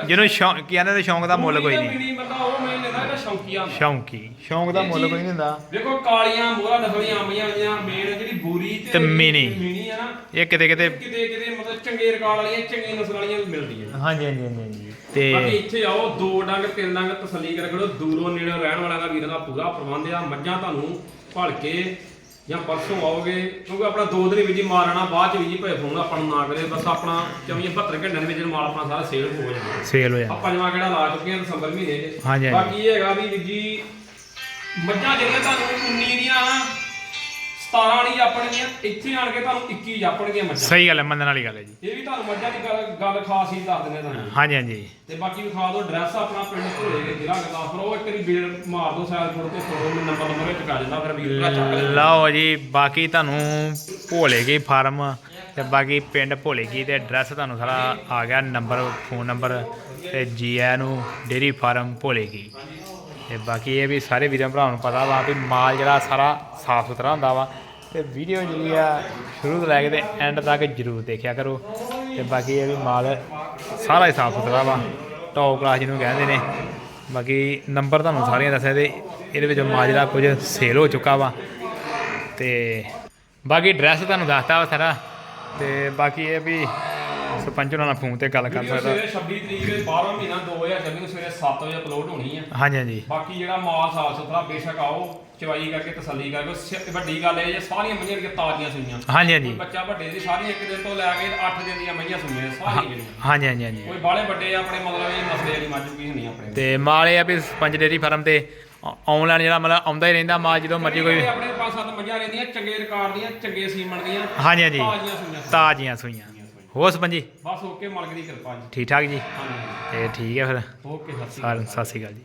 ਜਿਹਨੂੰ ਸ਼ੌਂਕ ਕਹਿੰਦੇ ਨੇ ਸ਼ੌਂਕ ਦਾ ਮੁੱਲ ਕੋਈ ਨਹੀਂ। ਨਹੀਂ ਬੰਦਾ ਉਹ ਮੈਂ ਲੈਂਦਾ ਜਿਹੜਾ ਸ਼ੌਂਕੀਆ ਹੁੰਦਾ ਸ਼ੌਂਕੀ। ਸ਼ੌਂਕ ਦਾ ਮੁੱਲ ਕੋਈ ਨਹੀਂ ਹੁੰਦਾ। ਵੇਖੋ ਕਾਲੀਆਂ ਮੋਹਰਾ ਨਸਲੀਆਂ ਆਮੀਆਂ ਆਈਆਂ ਮੇਨ ਜਿਹੜੀ ਬੂਰੀ ਤੇ ਤੇ ਮਿਨੀ। ਮਿਨੀ ਆ ਨਾ ਇਹ ਕਿਤੇ ਕਿਤੇ ਕਿਤੇ ਕਿਤੇ ਮਤਲਬ ਚੰਗੇ ਰਿਕਾਰਡ ਵਾਲੀਆਂ ਚੰਗੀ ਨਸਲ ਵਾਲੀਆਂ ਵੀ ਮਿਲਦੀਆਂ। ਹਾਂਜੀ ਹਾਂਜੀ ਹਾਂਜੀ ਹਾਂਜੀ। ਬਾਕੀ ਤੇ ਇੱਥੇ ਆਓ ਦੋ ਡੰਗ ਤਿੰਨ ਡੰਗ ਤਸੱਲੀ ਕਰ ਕਰੋ। ਦੂਰੋਂ ਨੇੜੇ ਰਹਿਣ ਵਾਲਿਆਂ ਦਾ ਵੀਰਾਂ ਦਾ ਪੂਰਾ ਪ੍ਰਬੰਧ ਆ। ਮੱਝਾਂ ਤੁਹਾਨੂੰ ਭਲ ਕੇ ਜਾਂ ਪਰਸੋਂ ਆਓਗੇ ਕਿਉਂਕਿ ਆਪਣਾ ਦੋ ਦਿਨ ਵਿੱਚ ਹੀ ਮਾਰਨਾ ਬਾਅਦ ਚ ਵੀ ਜੀ ਭਾਵੇਂ ਫੋਨ ਆਪਾਂ ਨੂੰ ਨਾ ਕਰੇ ਬਸ ਆਪਣਾ 24 72 ਘੰਟਿਆਂ ਦੇ ਵਿੱਚ ਮਾਲ ਆਪਣਾ ਸਾਰਾ ਸੇਲ ਹੋ ਜਾਣਾ ਸੇਲ ਹੋ ਜਾਂਦਾ। ਆਪਾਂ ਜਮਾ ਕਿਹੜਾ ਲਾ ਚੁੱਕੇ ਹਾਂ ਦਸੰਬਰ ਮਹੀਨੇ ਹਾਂਜੀ, ਹਾਂਜੀ। ਬਾਕੀ ਇਹ ਹੈਗਾ ਵੀ ਜੀ ਮੱਝਾਂ ਜਿਹੜੀਆਂ ਤੁਹਾਨੂੰ 19 ਦੀਆਂ 17 ਨਹੀਂ ਜਾਪਣਗੀਆਂ ਇੱਥੇ ਆਣ ਕੇ ਤੁਹਾਨੂੰ 21 ਜਾਪਣਗੀਆਂ ਮੱਝਾਂ। ਸਹੀ ਗੱਲ ਹੈ ਮੰਨਣ ਵਾਲੀ ਗੱਲ ਹੈ ਜੀ। ਇਹ ਵੀ ਤੁਹਾਨੂੰ ਮੱਝਾਂ ਦੀ ਗੱਲ ਗੱਲ ਖਾਸ ਹੀ ਦੱਸ ਦਿੰਦੇ ਤੁਹਾਨੂੰ। ਹਾਂਜੀ ਹਾਂਜੀ। ਤੇ ਬਾਕੀ ਵਿਖਾ ਦਿਓ ਐਡਰੈਸ ਆਪਣਾ ਪਿੰਡ ਭੋਲੇ ਦੇ ਜ਼ਿਲ੍ਹਾ ਗੁਰਦਾਸਪੁਰ ਉਹ ਇੱਕ ਵਾਰੀ ਵੀਰ ਮਾਰ ਦਿਓ ਸਾਈਡ ਫੋਟੋ ਤੇ ਫੋਟੋ ਮੈਨੂੰ ਨੰਬਰ ਨੰਬਰ ਵਿੱਚ ਕਰ ਜਾਂਦਾ ਫਿਰ ਵੀਰ ਭਰਾ ਚੱਕ ਲੈਂਦਾ ਲਓ ਜੀ ਬਾਕੀ ਤੁਹਾਨੂੰ ਭੋਲੇ ਕੀ ਫਾਰਮ ਤੇ ਬਾਕੀ ਪਿੰਡ ਭੋਲੇ ਕੀ ਤੇ ਐਡਰੈਸ ਤੁਹਾਨੂੰ ਸਾਰਾ ਆ ਗਿਆ ਨੰਬਰ ਫੋਨ ਨੰਬਰ ਤੇ ਜੀ ਆਇਆਂ ਨੂੰ ਡੇਰੀ ਫਾਰਮ ਭੋਲੇ ਕੀ। ਤੇ ਬਾਕੀ ਇਹ ਵੀ ਸਾਰੇ ਵੀਰਾਂ ਭਰਾਵਾਂ ਨੂੰ ਪਤਾ ਵਾ ਵੀ ਮਾਲ ਜਿਹੜਾ ਸਾਰਾ ਸਾਫ਼ ਸੁਥਰਾ ਹੁੰਦਾ ਵਾ। ਤੇ ਵੀਡੀਓ ਜਿਹੜੀ ਆ, ਸ਼ੁਰੂ ਤੋਂ ਲੈ ਕੇ ਤੇ ਐਂਡ ਤੱਕ ਜਰੂਰ ਦੇਖਿਆ ਕਰੋ। ਤੇ ਬਾਕੀ ਇਹ ਵੀ ਮਾਲ ਸਾਰਾ ਹੀ ਸਾਫ਼ ਸੁਥਰਾ ਵਾ। ਟੌਪ ਕਲਾਸ ਜਿਹਨੂੰ ਕਹਿੰਦੇ ਨੇ। ਬਾਕੀ ਨੰਬਰ ਤੁਹਾਨੂੰ ਸਾਰੀਆਂ ਦੱਸਿਆ ਤੇ ਇਹਦੇ ਵਿੱਚ ਮਾਲ ਜਿਹੜਾ ਕੁਝ ਸੇਲ ਹੋ ਚੁੱਕਾ ਵਾ। ਤੇ ਬਾਕੀ ਐਡਰੈਸ ਤੁਹਾਨੂੰ ਦੱਸਤਾ ਵਾ ਸਾਰਾ। ਤੇ ਬਾਕੀ ਇਹ ਵੀ ਸਰਪੰਚ ਉਹਨਾਂ ਨਾਲ ਫੋਨ ਤੇ ਗੱਲ ਕਰ ਸਕਦਾ। ਸਵੇਰੇ 26 ਤਰੀਕ ਦੇ 12ਵਾਂ ਮਹੀਨਾ 2024 ਨੂੰ ਸਵੇਰੇ 7 ਵਜੇ ਅਪਲੋਡ ਹੋਣੀ ਆ। ਹਾਂਜੀ ਹਾਂਜੀ। ਬਾਕੀ ਜਿਹੜਾ ਮਾਲ ਸਾਫ਼ ਸੁਥਰਾ ਬੇਸ਼ੱਕ ਆਓ ਚਵਾਈ ਕਰਕੇ ਤਸੱਲੀ ਕਰਕੇ ਸ- ਵੱਡੀ ਗੱਲ ਇਹ ਜੇ ਸਾਰੀਆਂ ਮਈਆਂ ਜਿਹੜੀਆਂ ਤਾਜ਼ੀਆਂ ਸੂਈਆਂ। ਹਾਂਜੀ ਹਾਂਜੀ। ਬੱਚਾ ਵੱਡੇ ਦੀ ਸਾਰੀਆਂ ਇੱਕ ਦਿਨ ਤੋਂ ਲੈ ਕੇ 8 ਦਿਨ ਦੀਆਂ ਮਈਆਂ ਸੂਈਆਂ ਸਾਰੀਆਂ ਜਿਹੜੀਆਂ। ਹਾਂਜੀ ਹਾਂਜੀ ਹਾਂਜੀ। ਕੋਈ ਬਾਲੇ ਵੱਡੇ ਆਪਣੇ ਮਤਲਬ ਇਹ ਮਸਲੇ ਵਾਲੀ ਮੱਝ ਵੀ ਹੁੰਦੀ ਆਪਣੇ। ਤੇ ਮਾਲ ਇਹ ਆ ਵੀ ਪੰਜ ਡੇਰੀ ਫਾਰਮ ਤੇ ਆਨਲਾਈਨ ਜਿਹੜਾ ਮਤਲਬ ਆਉਂਦਾ ਹੀ ਰਹਿੰਦਾ ਮਾਲ ਜਦੋਂ ਮਰਜ਼ੀ ਕੋਈ ਆਪਣੇ ਪੰਜ ਸੱਤ ਮੱਝਾਂ ਰਹਿੰਦੀਆਂ ਚੰਗੇ ਰਿਕਾਰਡ ਦੀਆਂ ਚੰਗੇ ਸੀਮਨ ਦੀਆਂ ਹਾਂਜੀ ਹਾਂਜੀ। ਤਾਜ਼ੀਆਂ ਸੂਈਆਂ। ਤਾਜ਼ੀਆਂ ਸੂਈਆਂ। ਹੋਰ ਸਰਪੰਚ ਜੀ? ਬਸ ਓਕੇ ਮਾਲਕ ਦੀ ਕਿਰਪਾ ਜੀ। ਠੀਕ ਠਾਕ ਜੀ? ਤੇ ਠੀਕ ਹੈ ਫਿਰ? ਓਕੇ ਸਤਿ ਸ਼੍ਰੀ ਅਕਾਲ। ਸਾਰਿਆਂ ਨੂੰ ਸਤਿ ਸ਼੍ਰੀ ਅਕਾਲ ਜੀ।